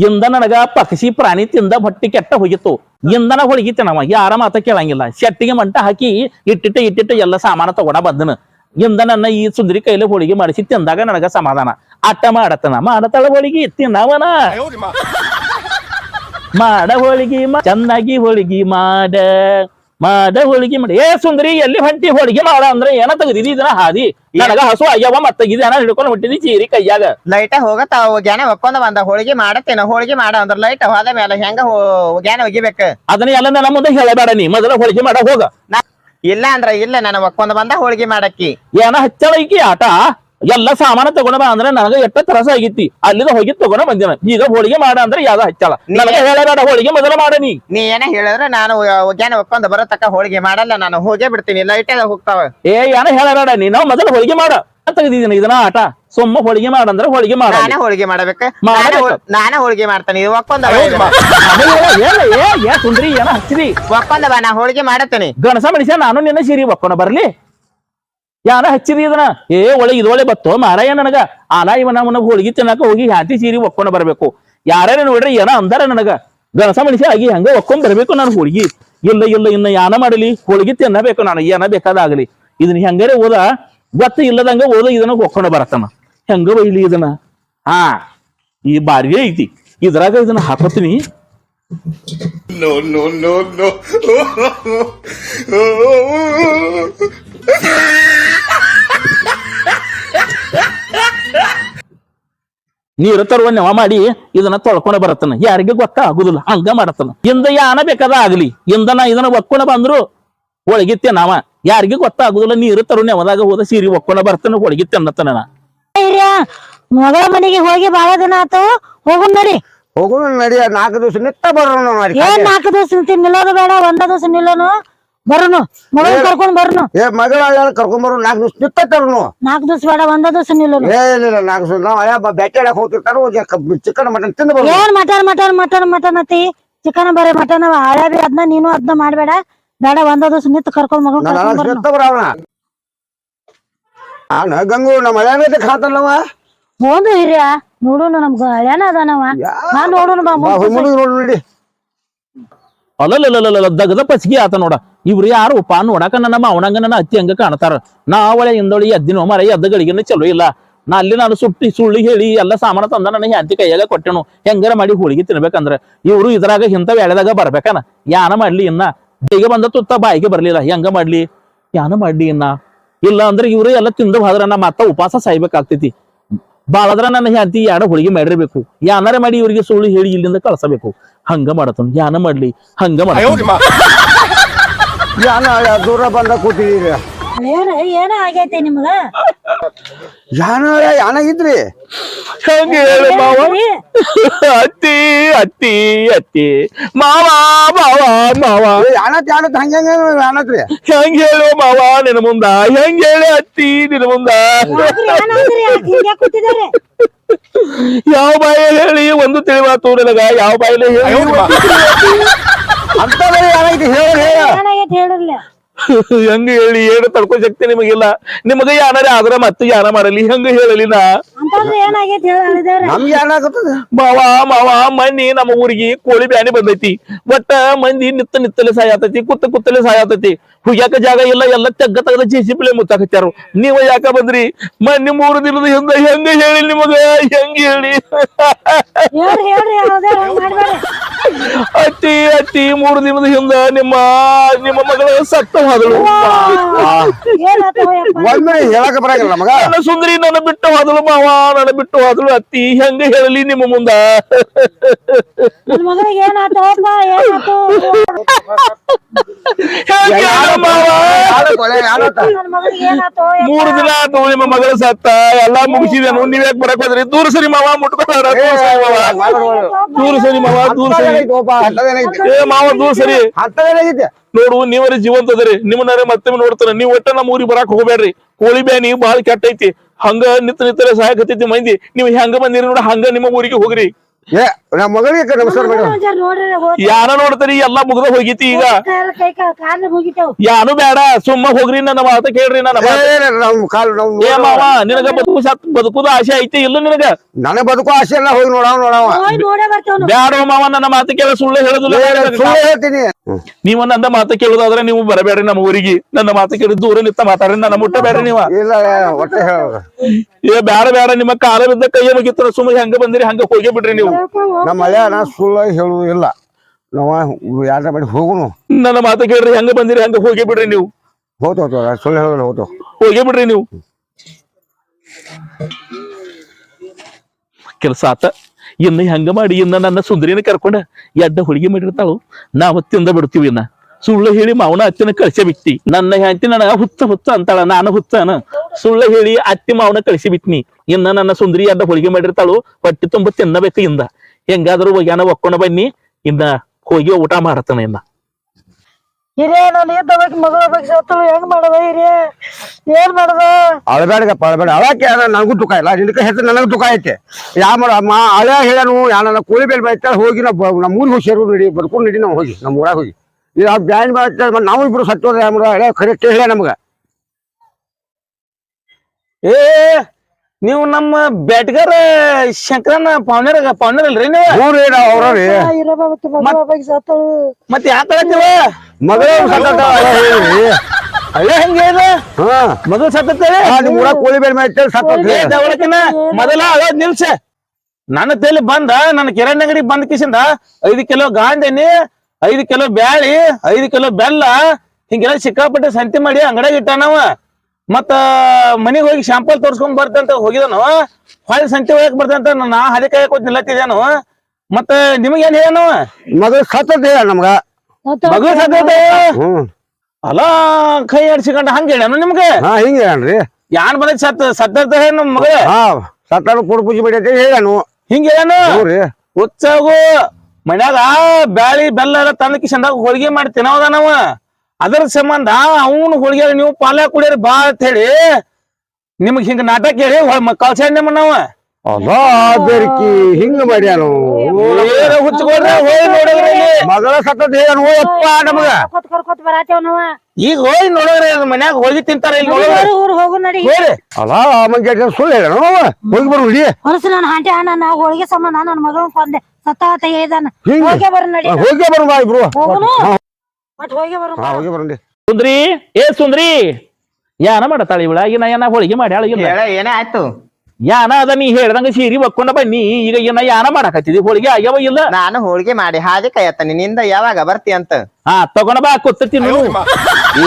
ಇಂದ ನನಗ ಪಕ್ಷಿ ಪ್ರಾಣಿ ತಿಂದ ಹೊಟ್ಟಿ ಕೆಟ್ಟ ಹೋಗಿತ್ತು. ಇಂದನ ಹೋಳಿಗೆ ತಿನ್ನವ ಯಾರ ಮಾತ ಕೇಳಂಗಿಲ್ಲ. ಶೆಟ್ಟಿಗೆ ಮಂಟ ಹಾಕಿ ಇಟ್ಟಿಟ್ಟು ಇಟ್ಟಿಟ್ಟು ಎಲ್ಲ ಸಾಮಾನ ತಗೊಂಡ ಬಂದನು. ಇಂದ ನನ್ನ ಈ ಸುಂದರಿ ಕೈಲಿ ಹೋಳಿಗೆ ಮಾಡಿಸಿ ತಿಂದಾಗ ನನಗ ಸಮಾಧಾನ. ಅಟ್ಟ ಮಾಡತನ ಮಾಡತಳ ಹೋಳಿಗೆ ತಿನ್ನವನ. ಮಾಡ ಹೋಳಿಗೆ ಚೆನ್ನಾಗಿ ಹೋಳಿಗೆ ಮಾಡ. ಮಾಡ ಹೋಳಿಗೆ ಮಾಡಿ. ಏ ಸುಂದರಿ ಎಲ್ಲಿ ಹೊಂಟಿ ಹೋಳಿಗೆ ಮಾಡ ಅಂದ್ರೆ ಏನ ತೆಗ್ದಿದಿ ಇದನ್ನ? ಹಾದಿ. ನನಗ ಹಸು ಅಯ್ಯವ ಮತ್ತ ಇದೇನ ಹಿಡ್ಕೊಂಡು ಹೊಟ್ಟಿದಿ ಚೀರಿ ಕೈಯಾಗ.
ಲೈಟ ಹೋಗತ್ತ ಗ್ಯಾನ ಒಕ್ಕೊಂದ ಬಂದ ಹೋಳಿಗೆ ಮಾಡತ್ತೇನ? ಹೋಳಿಗೆ ಮಾಡ ಅಂದ್ರ ಲೈಟ್ ಹೋದ ಮೇಲೆ ಹೆಂಗ ಗ್ಯಾನ ಒಗಿಬೇಕ?
ಅದನ್ನ ಎಲ್ಲ ನನ್ನ ಮುಂದೆ ಹೇಳಬೇಡ ನೀ. ಮೊದಲ ಹೋಳಿಗೆ ಮಾಡ ಹೋಗ.
ಇಲ್ಲ ಅಂದ್ರ ಇಲ್ಲ ನಾನು ಒಕ್ಕೊಂದ ಬಂದ ಹೋಳಿಗೆ ಮಾಡಕ್ಕಿ.
ಏನ ಹಚ್ಚಳ ಈಕಿ ಆಟ? ಎಲ್ಲ ಸಾಮಾನ ತಗೊಂಡ ಬಾ ಅಂದ್ರೆ ನನಗ ಎಟ್ಟ ತ್ರಾಸ ಆಗಿತ್ತಿ ಅಲ್ಲಿದ ಹೋಗಿ ತಗೊಂಡ ಬಂದಿನ. ಈಗ ಹೋಳಿಗೆ ಮಾಡ ಅಂದ್ರೆ ಯಾವ್ದ ಹಚ್ಚಳ ನನಗೆ ಹೇಳಬೇಡ ಹೋಳಿಗೆ ಮೊದಲ ಮಾಡ ನೀ.
ನೀ ಏನ ಹೇಳಿದ್ರೆ ನಾನು ಗ್ಯಾನ ಒಕ್ಕೊಂದ ಬರೋ ತಕ್ಕ ಹೋಳಿಗೆ ಮಾಡಲ್ಲ ನಾನು ಹೋಗೇ ಬಿಡ್ತೀನಿ ಲೈಟ್ ಹೋಗ್ತಾವ.
ಏ ಏನ ಹೇಳಬೇಡ ನೀ ನಾವು ಮೊದಲ ಹೋಳಿಗೆ ಮಾಡ. ತೆಗೆದಿದ್ದೀನಿ ಇದನ್ನ ಆಟ. ಸುಮ್ಮ ಹೋಳಿಗೆ ಮಾಡ ಅಂದ್ರೆ ಹೋಳಿಗೆ ಮಾಡ
ನಾನೇ ಹೋಳಿಗೆ ಮಾಡಬೇಕು. ನಾನೇ ಹೋಳಿಗೆ ಮಾಡ್ತಾನೆ ಒಕ್ಕೊಂದ
ಏನ ಹಚ್ಚಿದಿ?
ಒಕ್ಕೊಂದ ಬಾ ನಾ ಹೋಳಿಗೆ ಮಾಡತ್ತೇನೆ.
ಗಣಸ ಮನುಷ್ಯ ನಾನು ನಿನ್ನ ಸೀರಿ ಒಕ್ಕೊಂಡ ಬರ್ಲಿ. ಯಾರ ಹಚ್ಚಿರಿ ಇದನ್ನ? ಏ ಒಳಗೆ ಇದೊಳೆ ಬತ್ತೋ ಮಾರಾಯ ನನಗ. ಆಲ ಇವ ನಮ್ಮನ್ನ ಹೋಳಿಗೆ ತಿನ್ನಕ ಹೋಗಿ ಹ್ಯಾತಿ ಸೀರಿ ಒಕ್ಕೊಂಡ ಬರಬೇಕು. ಯಾರ್ಯಾರ ನೋಡ್ರಿ ಏನ ಅಂದಾರ ನನಗ? ಗಣಸ ಮನುಷ್ಯ ಆಗಿ ಹಂಗ ಒಕ್ಕೊಂಡ್ ಬರಬೇಕು ನಾನು ಹೋಳಿಗೆ. ಇಲ್ಲ ಇಲ್ಲ ಇನ್ನ ಯಾನ ಮಾಡಲಿ? ಹೋಳಿಗೆ ತಿನ್ನಬೇಕು ನಾನು. ಏನ ಬೇಕಾದಾಗಲಿ. ಇದನ್ನ ಹೆಂಗಾರೆ ಓದ? ಗೊತ್ತ ಇಲ್ಲದಂಗ ಓದ ಇದನ್ನ ಒಕ್ಕೊಂಡ ಬರತ್ತನ. ಹೆಂಗ ಬೈಲಿ ಇದನ್ನ? ಹಾ ಈ ಬಾರಿಗೆ ಐತಿ. ಇದ್ರಾಗ ಇದನ್ನ ಹಾಕೋತೀನಿ.
No, no, no, no.
ನೀರು ತರುವ ನೆವ ಮಾಡಿ ಇದನ್ನ ತೊಳ್ಕೊಂಡ ಬರತ್ತನ. ಯಾರಿಗೆ ಗೊತ್ತ ಆಗುದಿಲ್ಲ ಹಂಗ ಮಾಡತ್ತನ. ಇಂದ ಯಾನ ಬೇಕಾದ ಆಗ್ಲಿ ಇಂದ ನಾ ಇದನ್ನ ಒಕ್ಕೊಂಡ ಬಂದ್ರು ಒಳಗಿತ್ತೆ ನಾವ ಯಾರಿಗೆ ಗೊತ್ತಾಗುದಿಲ್ಲ ನೀರು ತರು ನೆವದಾಗ ಹೋದ ಸೀರಿ ಒಕ್ಕೊಂಡ ಬರ್ತನ ಒಳಗಿತ್ತೆ ಅನ್ನತ್ತನ ನಾ.
ಹಿರಿಯ ಮಗಳ ಮನೆಗೆ ಹೋಗಿ ಬಾಳ ದಿನ ಆತು. ಹೋಗು ನಡಿ.
ಹೋಗೋಣ ನಡಿ ನಾಲ್ಕು ದಿವಸ ನಿತ್ತ ಬರೋಣ
ನಾಲ್ಕು ದಿವಸ ನಿಲ್ಲೋದು ಬೇಡ ಒಂದ ದಿವಸ ನಿಲ್ಲೋನು? ಬರೋನು ಮಗಳ ಕರ್ಕೊಂಡ್ ಬರೋನು.
ಏ ಮಗಳ ಕರ್ಕೊಂಡ್ ಬರೋ ನಾಲ್ಕು ದಿವಸ ನಿತ್ತ ತರೋನು
ನಾಲ್ಕು ದಿವಸ ಬೇಡ ಒಂದ ದಿವಸ ನಿಲ್ಲ
ಏ ಇಲ್ಲ ನಾಲ್ಕು ದಿವಸ ನಾವು ಆಡಕ್ ಹೋಗ್ತಿರ್ತಾರ ಚಿಕನ್ ಮಟನ್ ತಿಂದು
ಏನ್ ಮಟನ್ ಮಟನ್ ಮಟನ್ ಮಟನ್ ಅತಿ ಚಿಕನ್ ಬರೀ ಮಟನ್ ಅವ. ಹಳೆ ಬಿ ಅದ್ನ ನೀನು ಅದ್ನ ಮಾಡ್ಬೇಡ. ಬೇಡ ಒಂದ ದಿವಸ ನಿಂತು ಕರ್ಕೊಂಡ್ ಮಗಳ
ನಾನು ಗಂಗು ನಮ್ಮ ಹಳೆ ಖಾತಲ್ಲವ
ಹೋದು ಹಿರಿಯ. ನೋಡುನು ನಮ್ಗ ಹಳ್ಯಾನ ಅದಾನವ. ನಾ ನೋಡುನು ಬಾ ಮುಂದ್ ಕೂಸು.
ಹುಡುಗ ನೋಡಿ ನೋಡಿ.
ಅಲ್ಲಲ್ಲ ದಗದ ಪಸಿಗೆ ಆತ ನೋಡ. ಇವ್ರು ಯಾರು ಉಪ ನೋಡಾಕ ನನ್ನ ಮಾವನಂಗ ನನ್ನ ಅತ್ತಿ ಹಂಗ ಕಾಣ್ತಾರ. ನಾ ಅವಳೆ ಹಿಂದೊಳಿ ಎದ್ದಿನೋ ಮರ ಎದ್ದ ಗಳಿಗೆನ ಚಲೋ ಇಲ್ಲ. ನಾ ಅಲ್ಲಿ ನಾನು ಸುಟ್ಟಿ ಸುಳ್ಳಿ ಹೇಳಿ ಎಲ್ಲ ಸಾಮಾನ ತಂದ ನನ್ನ ಹೆಂಡತಿ ಕೈಯಾಗ ಕೊಟ್ಟೆನು. ಹೆಂಗಾರ ಮಾಡಿ ಹೋಳಿಗೆ ತಿನ್ಬೇಕಂದ್ರೆ. ಇವ್ರು ಇದ್ರಾಗ ಹಿಂತ ವೇಳೆದಾಗ ಬರ್ಬೇಕನ. ಯಾನ ಮಾಡ್ಲಿ ಇನ್ನ? ಬೇಗ ಬಂದ ತುತ್ತ ಬಾಯಿಗೆ ಬರ್ಲಿಲ್ಲ. ಹೆಂಗ ಮಾಡ್ಲಿ? ಯಾನ ಮಾಡ್ಲಿ ಇನ್ನ? ಇಲ್ಲ ಅಂದ್ರೆ ಇವ್ರು ಎಲ್ಲ ತಿಂದು ಹೋದ್ರ ನಾ ಮತ್ತ ಉಪವಾಸ ಸಾಯ್ಬೇಕಾಗ್ತೈತಿ. ಬಾಳದ್ರ ನನ್ನ ಹೆಂಡತಿ ಯಾಡ ಹೋಳಿಗೆ ಮಾಡಿರ್ಬೇಕು. ಯಾನಾರ ಮಾಡಿ ಇವ್ರಿಗೆ ಸುಳ್ಳು ಹೇಳಿ ಇಲ್ಲಿಂದ ಕಳ್ಸಬೇಕು. ಹಂಗ ಮಾಡತನ ಯಾನ ಮಾಡ್ಲಿ? ಹಂಗ ಮಾಡ
ಯಾನ ದೂರ ಬಂದ ಕೂತಿದೀರಿ?
ಏನ ಏನ ಆಗೈತಿ ನಿಮ್ಗ?
ಯಾನ ಯಾನ ಇದ್ರಿ?
ಹೆಂಗ ಹೇಳು ಮಾವ. ಅತ್ತಿ ಅತ್ತಿ ಅತ್ತಿ. ಮಾವ ಮಾವ ಮಾವ.
ಯಾನತ್ ಯಾನತ್ ಹಂಗ ಯಾನತ್ರಿ
ಹೆಂಗ್ ಹೇಳು ಮಾವ ನಿನ್ನ ಮುಂದ. ಹೆಂಗ್ ಹೇಳಿ ಅತ್ತಿ ನಿನ್ನ ಮುಂದ.
ಯಾಕ್ರಿ
ಯಾವ ಬಾಯಲ್ಲಿ ಹೇಳಿ ಒಂದು ತಿಳಿವಾತು ನನಗ? ಯಾವ ಬಾಯಲ್ಲಿ ಹೇಳಿ
ಹೇಳ ಹೇಳ.
ಹೇಳಿರ್ಲಿ
ಹೆಂಗ ಹೇಳಿ ಏನು ತಡ್ಕೋ ಶಕ್ತಿ ನಿಮಗಿಲ್ಲ. ನಿಮಗ ಯಾನಾರ ಆದ್ರ ಮತ್ತೆ ಯಾನ ಮಾಡಲಿ ಹೆಂಗ ಹೇಳಲಿ ನಾ.
ನಮ್ಗೆ ಏನಾಗುತ್ತದೆ
ಮಾವ ನಮ್ಮ ಊರಿಗೆ ಕೋಳಿ ಬ್ಯಾನಿ ಬಂದೈತಿ. ಒಟ್ಟ ಮಂದಿ ನಿತ್ತ ನಿತ್ತಲೆ ಸಾಯತೈತಿ ಕುತ್ತ ಕುತ್ತಲೆ ಸಾಯತೈತಿ. ಹುಗ್ಯಾಕ ಜಾಗ ಇಲ್ಲ ಎಲ್ಲ ತೆಗ್ಗ ತೆಗ್ದ ಜೇಸಿ ಪಿಳೆ ಮುತ್ತಾಕತ್ಯಾರು ನೀವ ಯಾಕ ಬಂದ್ರಿ? ಮನ್ನಿ ಮೂರು ದಿನದ ಹಿಂದ ಹೆಂಗ ಹೇಳಿ ನಿಮಗ? ಹೆಂಗ ಹೇಳಿ? ಅತ್ತಿ ಅತ್ತಿ ಮೂರು ದಿನದ ಹಿಂದ ನಿಮ್ಮ ನಿಮ್ಮ ಮಗಳ ಸತ್ತ ಹೋದಳು
ಒಮ್ಮೆ ಹೇಳಕ್ ಬರಂಗಿಲ್ಲ ಮಗ
ನನ್ನ ಸುಂದರಿ ನನ್ನ ಬಿಟ್ಟು ಹೋದಳು ಮಾವ ನನ್ನ ಬಿಟ್ಟು ಹೋದಳು ಅತ್ತಿ ಹೆಂಗ ಹೇಳಲಿ ನಿಮ್ಮ ಮುಂದ?
ನನ್ ಮಗಳಿಗೆ ಏನಾತ ಯಪ್ಪ ಏನಾತು
ಹೆಂಗ್ ಹೇಳು ಮಾವ?
ನನ್ ಮಗಳಿಗೆ ಏನಾತು
ಮೂರು ದಿನ ಆತು ನಿಮ್ಮ ಮಗಳ ಸತ್ತ. ಎಲ್ಲಾ ಮುಗಿಸಿದೇನು. ನೀವ್ ಯಾಕೆ ಬರಕ್ ಹೋದ್ರಿ? ದೂರ ಸರಿ ಮಾವ ಮುಟ್ಕೋತಾರ ದೂರ ಸರಿ ಮಾವ ದೂರ ಸರಿ ಮಾವ ದೂರ ಸರಿ. ಏ ಮಾವ ದೂರ ಸರಿ. ನೋಡು ನೀವರ ಜೀವಂತ ಅದರಿ ನಿಮ್ಮನಾರೇ ಮತ್ತೆ ನೋಡ್ತಾರೆ ನೀವ್ ಒಟ್ಟ ನಮ್ಮ ಊರಿಗೆ ಬರಾಕ್ ಹೋಗ್ಬೇಡ್ರಿ. ಕೋಳಿ ಬ್ಯಾನಿ ಬಾಳ್ ಕೆಟ್ಟ ಐತಿ. ಹಂಗ ನಿತ್ತ ನಿತ್ತರೆ ಸಹಾಯಕತ್ತೈತಿ ಮಂದಿ. ನೀವ್ ಹೆಂಗ ಬಂದಿರಿ ನೋಡ ಹಂಗ ನಿಮ್ಮ ಊರಿಗೆ ಹೋಗ್ರಿ.
ಏ ನಮ್ಮ ಮಗಳಿಗೆ ನಮಸ್ಕಾರ ಮೇಡಮ್
ಯಾರ ನೋಡ್ತಾರಿ? ಎಲ್ಲಾ ಮುಗ್ದ ಹೋಗಿತಿ ಈಗ. ಯಾರು ಬೇಡ ಸುಮ್ಮ ಹೋಗ್ರಿ ನನ್ನ ಮಾತ ಕೇಳ್ರಿ ನನ್ನ ಮಾತ.
ನಮ್ ಕಾಲ್
ಏ
ನಮ್
ಮಾವ ನಿನಗ ಬದುಕು ಸತ್ ಬದುಕುದ ಆಸೆ ಐತಿ ಇಲ್ಲ ನಿನಗ?
ನನಗ್ ಬದುಕು ಆಸೆ ಎಲ್ಲ ಹೋಗಿ ನೋಡವ ನೋಡವ.
ಬ್ಯಾಡ ಮಾವ ನನ್ನ ಮಾತ ಕೇಳ ಸುಳ್ಳು ಹೇಳುದಿಲ್ಲ
ಸುಳ್ಳು ಹೇಳ್ತೀನಿ.
ನೀವ ನನ್ನ ಮಾತ ಕೇಳುದಾದ್ರೆ ನೀವು ಬರಬೇಡ್ರಿ ನಮ್ಮ ಊರಿಗೆ. ನನ್ನ ಮಾತು ಕೇಳಿ ದೂರ ನಿಂತ ಮಾತಾಡ್ರಿ ನನ್ನ ಬೇಡ ನೀವ. ಏ ಬ್ಯಾಡ ಬ್ಯಾಡ ನಿಮ್ಮ ಕಾಲ ಬಿದ್ದ ಕೈಯ ಮುಗಿತ್ರ ಸುಮ್ಮನೆ ಹಂಗ ಬಂದಿರಿ ಹಂಗ ಹೋಗಿ ಬಿಡ್ರಿ ನೀವು.
ನಮ್ಮ ಹಳೆಯ ನಾ ಸುಳ್ಳು ಇಲ್ಲ. ನಾವು ಯಾರ ಮಾಡಿ ಹೋಗುನು.
ನನ್ನ ಮಾತು ಕೇಳ್ರಿ ಹೆಂಗ ಬಂದಿರಿ ಹಂಗ ಹೋಗಿ ಬಿಡ್ರಿ ನೀವು.
ಹೋತು ಹೋತು ಸುಳ್ಳು ಹೇಳ ಹೋತು
ಹೋಗಿ. ಬಿಡ್ರಿ ನೀವು. ಕೆಲಸ ಆತ. ಇನ್ನು ಹೆಂಗ ಮಾಡಿ ಇನ್ನ ನನ್ನ ಸುಂದರಿನ ಕರ್ಕೊಂಡ ಎಡ್ಡ ಹುಡುಗಿ ಮಾಡಿರ್ತಾಳು. ನಾವ್ ತಿಂದ ಬಿಡ್ತೀವಿ ಇನ್ನ. ಸುಳ್ಳು ಹೇಳಿ ಮಾವನ ಅತ್ತಿನ ಕಳಿಸಿ ಬಿಟ್ಟಿ ನನ್ನ ಹೆಂಡತಿ ನನಗ ಹುಚ್ಚ ಹುಚ್ಚ ಅಂತಾಳ ನಾನು ಹುಚ್ಚನ. ಸುಳ್ಳು ಹೇಳಿ ಅತ್ತಿ ಮಾವನ ಕಳಿಸಿ ಬಿಟ್ನಿ. ಇನ್ನ ನನ್ನ ಸುಂದರಿ ಅದ ಹೋಳಿಗೆ ಮಾಡಿರ್ತಾಳು ಪಟ್ಟಿ ತುಂಬ ತಿನ್ನಬೇಕು ಇಂದ. ಹೆಂಗಾದ್ರೂ ಹೋಗ್ಯಾನ ಒಕ್ಕೊಂಡ ಬನ್ನಿ ಇನ್ನ ಹೋಗಿ ಊಟ ಮಾಡತಾನ ಇನ್ನ.
ಹಿರಿಯ ನಾನು ಇದ್ದ ಮಗಳ ಬಗ್ಗೆ ಸತ್ತು ಹೆಂಗ್ ಮಾಡದ ಹಿರಿಯ? ಏನ್ ಮಾಡದ?
ಅಳಬೇಡಗಪ್ಪ ಅಳಬೇಡ ಅಳಕ್ಕೆ ನನಗೂ ತುಕ ಇಲ್ಲ. ನಿನಗೆ ಹೆಸರು ನನಗೂ ತುಕ ಐತೆ. ಯಾ ಮಾಡ ಮಾ ಹಳೆ ಹೇಳನು ಯಾ ನನ್ನ ಕೋಳಿ ಬೇಲ್ ಬೈತಾಳೆ ಹೋಗಿ ನಾವು ನಮ್ಮ ಊರಿಗೆ ಹೋಗಿ ಸೇರು ನಡಿ ಬರ್ಕೊಂಡು ನಡಿ ನಾವು ಹೋಗಿ ನಮ್ಮ ಊರಾಗ ಹೋಗಿ. ಆ ಬ್ಯಾನ್ ಮಾಡ್ತಾರೆ ಮತ್ತೆ ನಾವು ಇಬ್ರು ಸತ್ತೋದ್ರೆ ಯಾ ಕರೆಕ್ಟ್ ಹೇಳ ನಮ್ಗೆ.
ಏ ನೀವು ನಮ್ಮ ಬ್ಯಾಟ್ಗಾರ ಶಂಕರನ ಪಾವನರ ಪಾವನರ್ ಅಲ್ರಿ ನೀವು?
ಹ್ಞೂ ರೀ ನಾವು ಅವ್ರ ರೀ
ಹಿರಿಯ ಬಗ್ಗೆ ಮಗಳ ಬಗ್ಗೆ ಸತ್ತು
ಮತ್ ಯಾಕೆ
ಮಗಳು
ಅಲ್ಲೇ ಹೆಂಗೆ ಇದೆ
ಹಾ.
ಮಗಳು
ಊರಾಗ ಕೋಳಿ ಬೇಲ್ ಬೈತಾಳೆ ಸತ್ತೋದ್ರಿ
ಮೊದಲ ಅಳೋದ್ ನಿಲ್ಸ. ನನ್ನ ತೇಲಿ ಬಂದ ನನ್ನ ಕಿರಾಣಿ ಅಂಗಡಿ ಬಂದ್ ಕಿಸಿಂದ ಐದು ಕಿಲೋ ಗಾಂಡೆನಿ ಐದು ಕಿಲೋ ಬ್ಯಾಳಿ ಐದು ಕಿಲೋ ಬೆಲ್ಲ ಹಿಂಗೆಲ್ಲ ಸಿಕ್ಕಾಪಟ್ಟೆ ಸಂತಿ ಮಾಡಿ ಅಂಗಡಿಯಾಗ ಇಟ್ಟಾನವ ಮತ್ತ ಮನಿಗ್ ಹೋಗಿ ಶಾಂಪಲ್ ತೋರ್ಸ್ಕೊಂಡ್ ಬರ್ತಂತ ಹೋಗಿದನು. ಹೊಳ್ಳಿ ಸಂತಿ ಹೋಗಕ್ ಬರ್ತಂತ ನಾ ಹದಿ ಕಾಯಕ್ ಕೂತ್ ನಿಲ್ಲತ್ತಿದ್ದೇನು. ಮತ್ತ ನಿಮಗೇನ್ ಹೇಳನವ
ಮಗಳು ಸತ್ತದ ಹೇಳ ನಮ್ಗ?
ಮಗಳು ಸತ್ತ
ಹ್ಮ್.
ಅಲ್ಲ ಕೈ ಆಡ್ಸಿಕೊಂಡ ಹಂಗ ಹೇಳ್ಯಾನು ನಿಮ್ಗೆ?
ಹಾ ಹಿಂಗೆ ಹೇಳ್ರಿ
ಯಾನ್ ಬಂದ ಸತ್ ಸತ್ತ ನಮ್ ಮಗ
ಹಾ ಸತ್ತಾನು ಕೊಡು ಪೂಜೆ ಮಾಡಿ ಹೇಳನು
ಹಿಂಗ ಹೇಳ್ಯಾನು? ಉತ್ಸಾಗು ಮನ್ಯಾಗ ಬ್ಯಾಳಿ ಬೆಲ್ಲ ಎಲ್ಲ ತಂದ ಕಿಶನ್ದಾಗ ಹೋಳಿಗೆ ಮಾಡಿ ತಿನ್ನೋದ ನಾವ. ಅದರ ಸಂಬಂಧ ಅವನು ಹೋಳಿಗೆ ನೀವು ಪಾಲ್ಯ ಕುಡಿಯರಿ ಬಾ ಅಂತ ಹೇಳಿ ನಿಮಗ್ ಹಿಂಗ ನಾಟಕ ಹೇಳಿ ಕಳ್ಸ್ಯಾನ ನಿಮ್ಮ ನಾವ
ಅಲ್ಲ ಬೆರ್ಕಿ ಹಿಂಗ ಮಾಡ್ಯಾನು?
ಏನ ಹುಚ್ಕೊಡ್ರಿ ಹೋಗಿ ನೋಡಿದ್ರಿ.
ಮಗಳ ಸತ್ತದ ಹೇಳನು ಅಪ್ಪ ನಮಗ?
ಈಗ ಹೋಗಿ ನೋಡಿದ್ರಿ ಮನ್ಯಾಗ ಹೋಳಿಗೆ ತಿಂತಾರ ಇಲ್ಲಿ ನೋಡಿದ್ರಿ
ಹೋಗು
ಅಲ್ಲ ಮಂಗೆ ಸುಳ್ಳು ಅವ. ಹೋಗಿ ಬರು
ಹೊರಸು ನನ್ನ ಹಾಂಟಿ ಅಣ್ಣ ನಾ ಹೋಳಿಗೆ ಸಂಬಂಧ ನನ್ನ ಮಗಳ ಕೊಂದೆ ಸತ್ತಾತ ಹೇಳಿದಾನ.
ಹಿಂಗೆ?
ಹೋಗಿ ಬರ ನಡಿ.
ಹಾ, ಹೋಗಿ ಬರು ಬಾ ಇಬ್ರು.
ಹೋಗುನು?
ಹಾ,
ಮತ್ ಹೋಗಿ ಬರು
ಹಾ ಹೋಗಿ ಬರಂಡಿ
ಸುಂದ್ರಿ ಏ ಸುಂದ್ರಿ. ಯಾನ ಮಾಡತಾಳ ಇವಳ? ಏನ ಏನ ಹೋಳಿಗೆ ಮಾಡಿ ಇಲ್ಲ
ಹೇಳ ಏನೇ ಆಯ್ತು?
ಯಾನ ಅದ ನೀ ಹೇಳ್ದಂಗ ಸೀರಿ ಒಕ್ಕೊಂಡ ಬನ್ನಿ. ಈಗ ಏನ ಯಾನ ಮಾಡಾಕತ್ತಿದಿ? ಹೋಳಿಗೆ ಆಗ್ಯಾವ ಇಲ್ಲ?
ನಾನು ಹೋಳಿಗೆ ಮಾಡಿ ಹಾದಿ ಕಾಯತ್ತಾನೆ ನಿಂದ ಯಾವಾಗ ಬರ್ತಿ ಅಂತ?
ಹಾ ತಗೊಂಡ ಬಾ ಕೊತ್ತತಿ ತಿನ್ನು.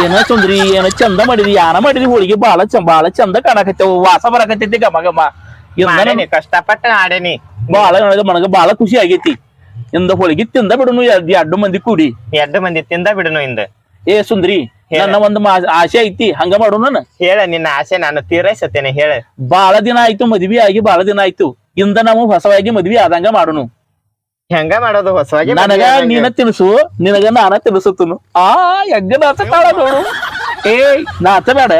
ಏನ ಸುಂದ್ರಿ ಏನ ಚಂದ ಮಾಡಿದಿ? ಯಾನ ಮಾಡಿದಿ? ಹೋಳಿಗೆ ಬಾಳ ಚ ಬಾಳ ಚಂದ ಕಾಣಕತ್ತೇವ. ವಾಸ ಬರಾಕತ್ತೈತಿ ಗಮ ಇಂದ
ಮಾಡೇನಿ ಕಷ್ಟಪಟ್ಟು ಮಾಡೇನಿ.
ಬಾಳ ನನಗ ಬಾಳ ಖುಷಿ ಆಗೈತಿ. ಇಂದ ಹೋಳಿಗೆ ತಿಂದ ಬಿಡುನು ಎರ್ಡ್ ಮಂದಿ ಕೂಡಿ.
ಎರಡು ಮಂದಿ ತಿಂದ ಬಿಡುನು ಇಂದ.
ಏ ಸುಂದ್ರಿ. ನನ್ನ ಒಂದು ಆಸೆ ಐತಿ ಹಂಗ ಮಾಡು ನಾನು
ಹೇಳ ನಿನ್ನ ಆಸೆ ನಾನು ತೀರೈಸತ್ತೇನೆ ಹೇಳ.
ಬಾಳ ದಿನ ಆಯ್ತು ಮದ್ವಿ ಆಗಿ ಬಾಳ ದಿನ ಆಯ್ತು. ಇಂದ ನಾವು ಹೊಸವಾಗಿ ಮದ್ವಿ ಆದಂಗ ಮಾಡುನು.
ಹೆಂಗ ಮಾಡೋದು ಹೊಸವಾಗಿ
ನನಗ ನೀನ ತಿನ್ಸು ನಿನಗ ನಾನ ತಿನ್ಸುತ್ತನು. ಆ ಹೆಂಗ ನಾಚ ಕಾಳ ನೋಡು. ಏ ನಾಚ ಬೇಡ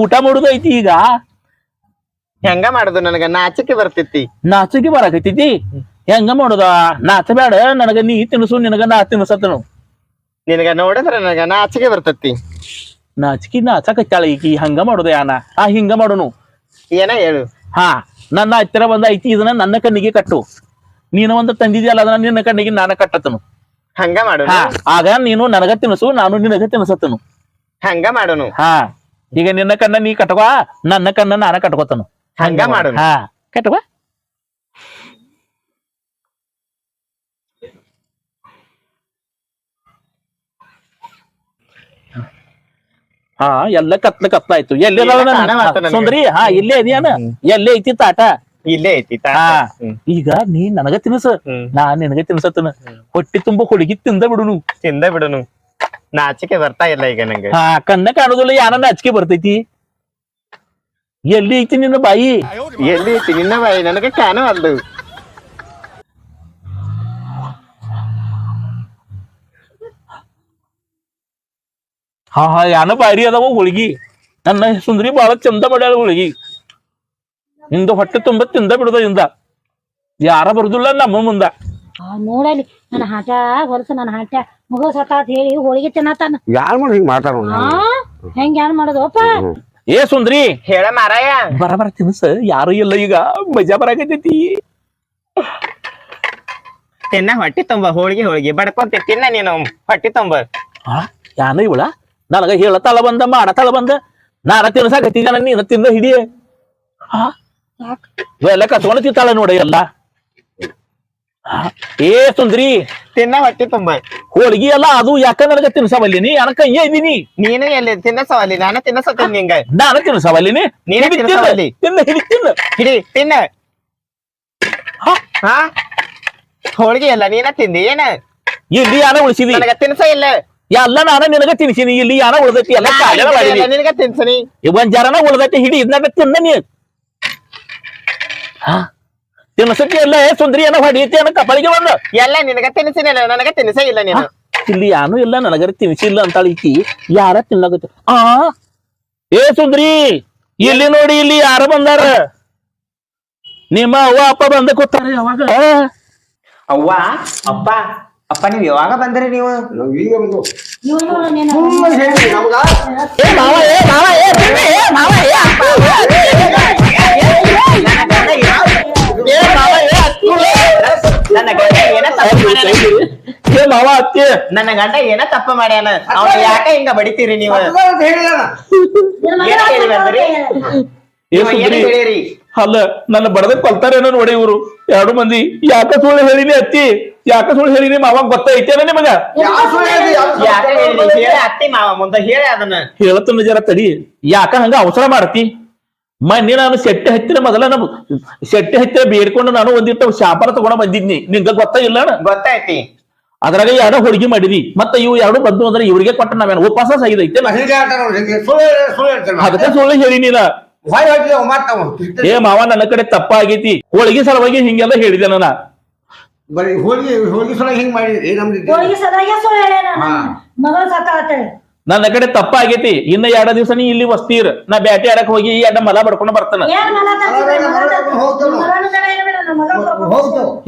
ಊಟ ಮಾಡುದು ಐತಿ ಈಗ.
ಹೆಂಗ ಮಾಡುದು ನನಗ? ನಾಚಿಕೆ ಬರ್ತೈತಿ.
ನಾಚಿಕೆ ಬರಾಕತ್ತೈತಿ. ಹೆಂಗ ಮಾಡುದ? ನಾಚ ಬೇಡ ನನಗ ನೀ ತಿನ್ಸು ನಿನಗ ನಾ ತಿನ್ಸತ್ತನು.
ನಿನಗ ನೋಡಿದ್ರ ನನಗ ನಾಚಿಕೆ ಬರ್ತೈತಿ.
ನಾಚಿಕೆ ನಾಚಕತ್ತಾಳ ಈಕಿ. ಹಂಗ ಮಾಡುದ ಯಾನ? ಆ ಹಿಂಗ ಮಾಡುನು.
ಏನ ಹೇಳು.
ಹಾ ನನ್ನ ಹತ್ತಿರ ಬಂದ ಐತಿ ಇದನ್ನ ನನ್ನ ಕಣ್ಣಿಗೆ ಕಟ್ಟು. ನೀನು ಒಂದು ತಂದಿದ್ಯಲ್ಲ ಅದನ್ನ ನಿನ್ನ ಕಣ್ಣಿಗೆ ನಾನು ಕಟ್ಟತನು
ಹಂಗ ಮಾಡು
ಹಾ ಆಗ ನೀನು ನನಗ ತಿನ್ಸು ನಾನು ನಿನಗ ತಿನ್ಸತ್ತನು.
ಹಂಗ ಮಾಡೋನು.
ಹಾ ಈಗ ನಿನ್ನ ಕಣ್ಣ ನೀ ಕಟ್ಕೋ ನನ್ನ ಕಣ್ಣ ನಾನ ಕಟ್ಕೋತನು.
ಹಂಗ ಮಾಡು
ಹಾ. ಕಟ್ಟುವ ಹಾ ಎಲ್ಲ ಕತ್ಲ ಕತ್ಲ ಆಯ್ತು. ಎಲ್ಲಿ ಸುಂದ್ರಿ ಹಾ ಇಲ್ಲೇ ಇದೆಯಾನ ಎಲ್ಲೇ ಐತಿ ತಾಟ?
ಇಲ್ಲೇ ಐತಿ
ಹಾ. ಈಗ ನೀ ನನಗ ತಿನ್ಸ. ನಾ ನಿನಗ ತಿನ್ಸತ್ತನ ಹೊಟ್ಟಿ ತುಂಬ ಹುಡುಗಿ ತಿಂದ ಬಿಡುನು.
ತಿಂದ ಬಿಡುನು. ನಾಚಿಕೆ ಬರ್ತಾ ಇಲ್ಲ ಈಗ ನಂಗೆ.
ಹಾ ಕಣ್ಣ ಕಾಣುದಿಲ್ಲ. ಯಾನ ನಾಚಿಕೆ ಬರ್ತೈತಿ? ಎಲ್ಲಿ ಐತಿ ನಿನ್ನ ಬಾಯಿ?
ಎಲ್ಲಿ ಐತಿ ನಿನ್ನ ಬಾಯಿ? ನನಗೆ ಕಾಣವಲ್ದು
ಹಾ ಹಾ ಯಾನ ಬಾರಿ ಅದಾವ ಹೋಳಿಗಿ. ನನ್ನ ಸುಂದರಿ ಬಾಳ ಚಂದ ಮಾಡ್ಯಾಳ ಹೋಳಿಗಿ. ಇಂದ ಹೊಟ್ಟೆ ತುಂಬ ತಿಂದ ಬಿಡದ ಇಂದ. ಯಾರ ಬರುದಿಲ್ಲ ನಮ್ಮ ಮುಂದ.
ಆ, ನೋಡಲಿ ನನ್ನ ಹಾಟ ಹೊಲಸ ನನ್ನ ಹಾಟ ಮಗ ಸತಾತ್ ಹೇಳಿ ಹೋಳಿಗೆ ತಿನ್ನತಾನ.
ಯಾರು ಮಾಡಿ ಹಿಂಗ್ ಮಾತಾಡೋಣ
ಆ ಹೆಂಗ್ ಏನ್ ಮಾಡೋದಪ್ಪ
ಏ ಸುಂದ್ರಿ.
ಹೇಳ ಮಾರಾಯ.
ಬರ ಬರ ತಿನ್ಸ. ಯಾರು ಇಲ್ಲ ಈಗ. ಮಜಾ ಬರಾಕತೈತಿ
ತಿನ್ನ ಹೊಟ್ಟಿ ತುಂಬ. ಹೋಳಿಗೆ ಹೋಳಿಗೆ. ಬಡ್ಕೊಂತ ತಿನ್ನ ನೀನು. ಹೊಟ್ಟಿ ತುಂಬ.
ಆ ಯಾನ ಇವಳ? ನನಗ ಹೇಳತಳ ಬಂದ ಮಾಡತಾಳ ಬಂದ. ನಾನ ತಿನ್ಸಾಕತ್ತಿದ್ದ ನೀನ ತಿಂದ
ಹಿಡಿಯ.
ಎಲ್ಲ ಕತ್ಕೊಂಡು ತಿಂತಾಳ ನೋಡ ಎಲ್ಲ. ಏ ಸುಂದ್ರಿ
ತಿನ್ನ ಹೊಟ್ಟಿ ತುಂಬ.
ಹೋಳಿಗೆ ಎಲ್ಲ ಅದು ಯಾಕ ನನಗ ತಿನ್ಸವಲ್ಲಿನಿ ನನಗ ಕೈಯೇ ಇದೀನಿ
ನೀನು ಎಲ್ಲಿ ತಿನ್ನಸವಲ್ಲಿ? ನಾನು ತಿನ್ನಸತ್ತೀನಿ ನಿಂಗ.
ನಾನು ತಿನ್ಸವಲ್ಲಿನಿ
ನೀನೇ
ಹಿಡಿ ತಿನ್ನ,
ತಿನ್ಸವಲ್ಲಿ.
ತಿನ್ನ ಹಿಡಿ ತಿನ್ನ.
ಹಿಡಿ ತಿನ್ನ.
ಹಾ,
ಹಾ? ಹೋಳಿಗೆ ಎಲ್ಲ ನೀನ ತಿಂದಿ? ಏನ?
ಇಲ್ಲಿ ಯಾನ ಉಳಿಸಿದಿ?
ನನಗ ತಿನ್ಸ ಇಲ್ಲ.
ಎಲ್ಲ ನಾನ ನಿನಗ ತಿನ್ಸಿನಿ. ಇಲ್ಲಿ ಯಾನ ಉಳ್ದೈತಿ? ಎಲ್ಲ ಕಾಲೆಲ್ಲ ಮಾಡಿದಿ
ನಿನಗ ತಿನ್ಸನಿ.
ಒಂದ್ ಜರನ ಉಳ್ದೈತಿ ಹಿಡಿ ಇದನ್ನ ತಿನ್ನ ನೀ. ಹಾ? ತಿನ್ಸತಿ ಎಲ್ಲ ಏ ಸುಂದ್ರಿ ಏನೋ ಹೊಡಿತಿ ಅನ್ನ ಕಪಳಿಗೆ ಬಂದು.
ಎಲ್ಲ ನಿನಗ ತಿನ್ಸಿನಿಲ್ಲ ನನಗ ತಿನ್ಸ ಇಲ್ಲ ನೀನು.
ಇಲ್ಲಿ ಯಾನು ಇಲ್ಲ ನನಗರ ತಿನ್ಸಿಲ್ಲ ಅಂತಾಳ ಈಕಿ. ಯಾರ ತಿನ್ನಗತ್ತ ಆ? ಏ ಸುಂದ್ರಿ ಇಲ್ಲಿ ನೋಡಿ ಇಲ್ಲಿ ಯಾರ ಬಂದಾರ? ನಿಮ್ಮ ಅವ್ವ ಅಪ್ಪ ಬಂದ ಕೂತಾರ ಯಾವಾಗ?
ಅವ್ವ ಅಪ್ಪ ಅಪ್ಪ ನೀವ್ ಯಾವಾಗ ಬಂದ್ರಿ ನೀವು?
ಏ ಮಾವ ಏ ಮಾವ ಏ ಮಾವ ಏ ಅಪ್ಪ,
ನನ್ನ ಗಂಡ ಏನ ತಪ್ಪು ಮಾಡ್ಯಾನ?
ಏ ಮಾವ ಅತ್ತಿ
ನನ್ನ ಗಂಡ ಏನ ತಪ್ಪ ಮಾಡ್ಯಾನ? ಅವ್ನ ಯಾಕ ಹಿಂಗ ಬಡಿತೀರಿ ನೀವು? ಏನ್ ಕೇಳಿ ಬಂದ್ರಿ?
ಏ
ನೀವು ಏನ್
ಸುಂದ್ರಿ
ಹೇಳಿರಿ
ಅಲ್ಲ ನನ್ನ ಬಡದ ಕೊಲ್ತಾರೇನೋ ನೋಡಿ ಇವ್ರು. ಎರಡು ಮಂದಿ. ಯಾಕ ಸುಳ್ಳು ಹೇಳಿನಿ ಅತ್ತಿ? ಯಾಕ ಸುಳ್ಳು ಹೇಳಿನಿ ಮಾವ? ಗೊತ್ತೈತೇನ ನಿಮಗ?
ಯಾಕ ಹೇಳಿರಿ ಹೇಳ ಅತ್ತಿ ಮಾವ ಮುಂದ ಹೇಳ ಅದನ್ನ.
ಹೇಳತನ ಜರ ತಡಿ. ಯಾಕ ಹಂಗ ಅವಸರ ಮಾಡ್ತಿ? ಮೊನ್ನೆ ನಾನು ಶೆಟ್ಟಿ ಹತ್ತಿರ ಮೊದಲ ನಮ್ಮ ಶೆಟ್ಟಿ ಹತ್ತಿರ ಬೇಡ್ಕೊಂಡು ನಾನು ಒಂದಿಟ್ಟು ಶಾಪರ ತಗೊಂಡ ಬಂದಿದ್ನಿ. ನಿಂಗ ಗೊತ್ತ ಇಲ್ಲ
ಗೊತ್ತಾಯ್ತಿ.
ಅದ್ರಾಗ ಎರಡು ಹುಡುಗಿ ಮಾಡಿದಿ. ಮತ್ತೆ ಇವು ಎರಡು ಬಂದು ಅಂದ್ರೆ ಇವ್ರಿಗೆ ಕೊಟ್ಟ ನಾವೇನು? ಉಪವಾಸ ಸಾಗಿದೈತೆ
ಹೇಳಿ-
ಅದಕ್ಕೆ ಸುಳ್ಳು ಹೇಳಿನಿಲ್ಲ ಏ ಮಾವ ನನ್ನ ಕಡೆ ತಪ್ಪಾಗೈತಿ. ಹೋಳಿಗೆ ಸಲುವಾಗಿ ಹಿಂಗೆಲ್ಲ ಹೇಳಿದೆ ನಾನು
ಬರೀ ಹೋಳಿಗೆ ಹೋಳಿಗೆ ಸಲ ಹಿಂಗ್ ಮಾಡಿದ್ರಿ ನಮ್ದು
ಹೋಳಿಗೆ ಸದಾಗೆ ಸುಳ್ಳು ನನ್ನ ಮಗಳು ಸತ್ತಾಳ
ನನ್ನ ಕಡೆ ತಪ್ಪಾಗೈತಿ. ಇನ್ನ ಎರಡ ದಿವಸ ನೀ ಇಲ್ಲಿ ವಸ್ತೀರ್ ನಾ ಬ್ಯಾಟಿ ಆಡಕ್ ಹೋಗಿ ಈ ಅಡ್ಡ ಮಲ ಬಡ್ಕೊಂಡು ಬರ್ತಾನ.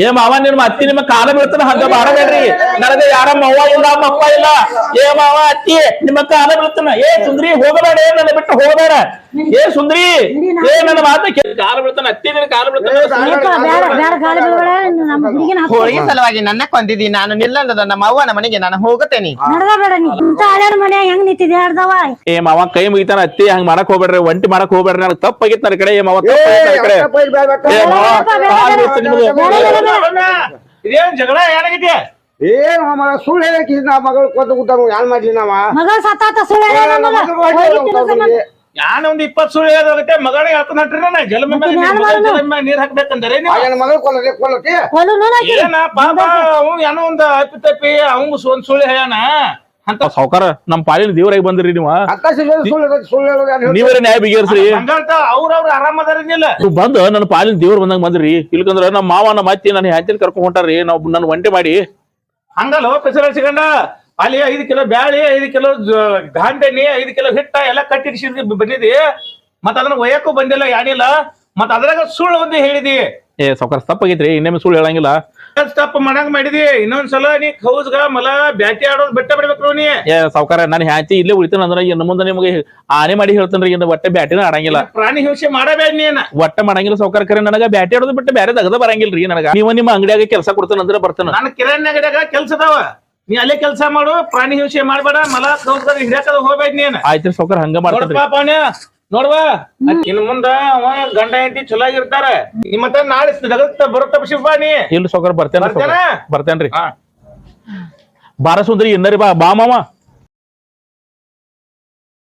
ಏ ಮಾವ ನಿಮ್ಮ ಅತ್ತಿ ನಿಮ್ಮ ಕಾಲ ಬೀಳ್ತಾನ ಹಂಗ ಮಾಡಬೇಡ್ರಿ ನನಗ ಯಾರ ಮವ್ವ ಇಲ್ಲ ಅಪ್ಪ ಇಲ್ಲ ಏ ಮಾವ ಅತ್ತಿ ನಿಮ್ಮ ಕಾಲ ಬೀಳ್ತಾನ ಏ ಸುಂದ್ರಿ ಹೋಗಬೇಡ ಏ ನನ್ನ ಬಿಟ್ಟು ಹೋಗಬೇಡ ಏ ಸುಂದ್ರಿ ಏ ನನ್ನ ಮಾತ ಕೇಳ್- ಕಾಲ ಬೀಳ್ತಾನ ಅತ್ತಿ ನಿನ್ನ ಕಾಲ ಬೀಳ್ತಾನ.
ಹೋಳಿಗೆ ಸಲುವಾಗಿ ನನ್ನ ಕೊಂದಿದಿ ನಾನು ನಿಲ್ಲಂದದ ನಮ್ಮ ಅವ್ವನ ಮನೆಗೆ ನಾನು ಹೋಗುತ್ತೇನೆ
ಏ ಮಾವ ಕೈ ಮುಗಿತಾನ ಅತ್ತಿ ಹಂಗ ಮಾಡಕ್ ಹೋಗ್ಬೇಡ್ರಿ ಒಂಟಿ ಮಾಡಕ್ ಹೋಗ್ಬೇಡ್ರಿ ನನಗೆ ತಪ್ಪಾಗಿತ್ತು ನನ್ನ ಕಡೆ ಏ ಮಾವ ತಪ್ಪಾಗಿತ್ತು ನನ್ನ ಕಡೆ ಏ ಮಾವ.
ಇದೇನ್ ಜಗಳ ಏನಾಗೈತಿ
ಏನ್ ಮಗ ಸುಳ್ಳು ಹೇಳಕ್ಕೆ ನಾ ಮಗಳು ಕೊಟ್ಟು ಯಾನ್ ಮಾಡ್ಲಿ ನಾವ?
ಮಗಳ ಸತ್ತಾತ ಸುಳ್ಳು ಹೇಳ್ಯಾನ ಮಗ.
ಮಗಳು.
ಯಾನ ಒಂದ್ ಇಪ್ಪತ್ ಸುಳ್ಳು ಹೇಳೋದಕ್ಕೆ ಮಗನೇ ಹೇಳ್ತಾನ ನಟ್ರಿ ನಾನು? ಜಲಮ ಮಗಳ ನೀರ್ ಹಾಕ್ಬೇಕಂದ್ರೆ
ಮಗಳು ಕೊಲ್ಲದೆ ಕೊಲ್ಲತಿ
ಏನ ಪಾಪ ಅವ್ ಏನೋ ಒಂದ್ ಅಪ್ಪಿ ತಪ್ಪಿ ಅವಂಗ ಒಂದ್ ಸುಳ್ಳು ಹೇಳ್ಯಾನ ಅಂತ?
ಸಾವ್ಕಾರ ನಮ್ ಪಾಲಿನ ದೇವರಾಗಿ ಬಂದ್ರಿ ನೀವು? ನೀವೇ ನ್ಯಾಯ ಬಿಗೇರ್ಸ್ರಿ. ನೀವು ಬಂದು ನನ್ನ ಪಾಲಿನ ದೇವ್ರ ಬಂದಂಗ ಬಂದ್ರಿ. ಇಲ್ಕಂದ್ರ ನಮ್ಮ ಮಾವ ನಮ್ಮ ಅತ್ತಿ ನನ್ನ ಹೆಂಚಿನ ಕರ್ಕೊಂಡ್ ಹೊಂಟಾರ್ರಿ. ನಾವ್ ನನ್ನ ಒಂಟೆ ಮಾಡಿ.
ಹಂಗಲ್ಲ ಪೆಸರ ಸಿಗಂಡ ಅಲ್ಲಿ ಐದು ಕಿಲೋ ಬ್ಯಾಳಿ ಐದು ಕಿಲೋ ಗಾಂಡೆಣ್ಣಿ ಐದು ಕಿಲೋ ಹಿಟ್ಟ ಎಲ್ಲ ಕಟ್ಟಿಡಿಸಿ ಬಂದಿದಿ ಮತ್ತ ಅದನ್ನ ಒಯ್ಯಕ್ಕೂ ಬಂದಿಲ್ಲ ಯಾಣಿಲ್ಲ ಮತ್ತ ಅದ್ರಾಗ ಸುಳ್ಳು ಒಂದು ಹೇಳಿದಿ.
ಏ ಸಾವುಕಾರ ತಪ್ಪಾಗೈತ್ರಿ. ಇನ್ನೊಮ್ಮೆ ಸುಳ್ಳು ಹೇಳಂಗಿಲ್ಲ.
ತಪ್ಪ ಮಾಡಂಗ್ ಮಾಡಿದಿ. ಇನ್ನೊಂದ್ಸಲ ನೀ ಕೌಸ್ಗ ಮಲ ಬ್ಯಾಟಿ ಆಡೋದ್ ಬೆಟ್ಟ ಬಿಡ್ಬೇಕು ನೀ.
ಏ ಸಾವ್ಕಾರ ನಾನು ಹ್ಯಾಂತಿ ಇಲ್ಲೇ ಉಳಿತಾನ ಅಂದ್ರೆ ಇನ್ನು ಮುಂದೆ ನಿಮಗೆ ಆನೆ ಮಾಡಿ ಹೇಳ್ತಾನ್ರಿ ಇನ್ನು ಒಟ್ಟೆ ಬ್ಯಾಟಿನ ಆಡಂಗಿಲ್ಲ.
ಪ್ರಾಣಿ ಹಿಂಸೆ ಮಾಡಬೇಡ ನೀನ.
ಒಟ್ಟ ಮಾಡಂಗಿಲ್ಲ ಸಾವುಕಾರ ಕರೆ ನನಗ ಬ್ಯಾಟಿ ಆಡೋದು ಬಿಟ್ಟು ಬೇರೆ ತಗದ ಬರಂಗಿಲ್ರಿ ನನಗ. ನೀವು ನಿಮ್ಮ ಅಂಗಡಿಯಾಗ ಕೆಲಸ ಕೊಡ್ತೇನೆ ಅಂದ್ರೆ ಬರ್ತಾನ.
ನಾನು ಕಿರಾಣಿ ಅಂಗಡಿಯಾಗ ಕೆಲಸ ಅದಾವ. ನೀ ಅಲ್ಲೇ ಕೆಲಸ ಮಾಡು ಪ್ರಾಣಿ ಹಿಂಸೆ ಮಾಡಬೇಡ ಮಲ ಕೌಸ್ಗ ಹಿಡಿಯಕದ ಹೋಗ್ಬೇಡ ನೀನ್.
ಆಯ್ತು ಸಾವುಕಾರ ಹಂಗ
ಮಾಡ್ತಾರೆ ನೋಡ್ವಾ? ಇನ್ ಮುಂದ ಅವ ಗಂಡ ಹೆಂಡತಿ ಚಲೋ ಆಗಿರ್ತಾರ. ಈ ಮತ್ತ ನಾಳೆ ಜಗತ್ತ ಬರುತ್ತ ಶಿವ ನೀ.
ಇಲ್ಲ ಸಾವ್ಕಾರ
ಬರ್ತೇನೆ.
ಬರ್ತೇನ್ರಿ.
ಹಾ.
ಬಾರ ಸುಂದ್ರಿ ಇನ್ನರಿ ಬಾ ಬಾ ಮಾವ.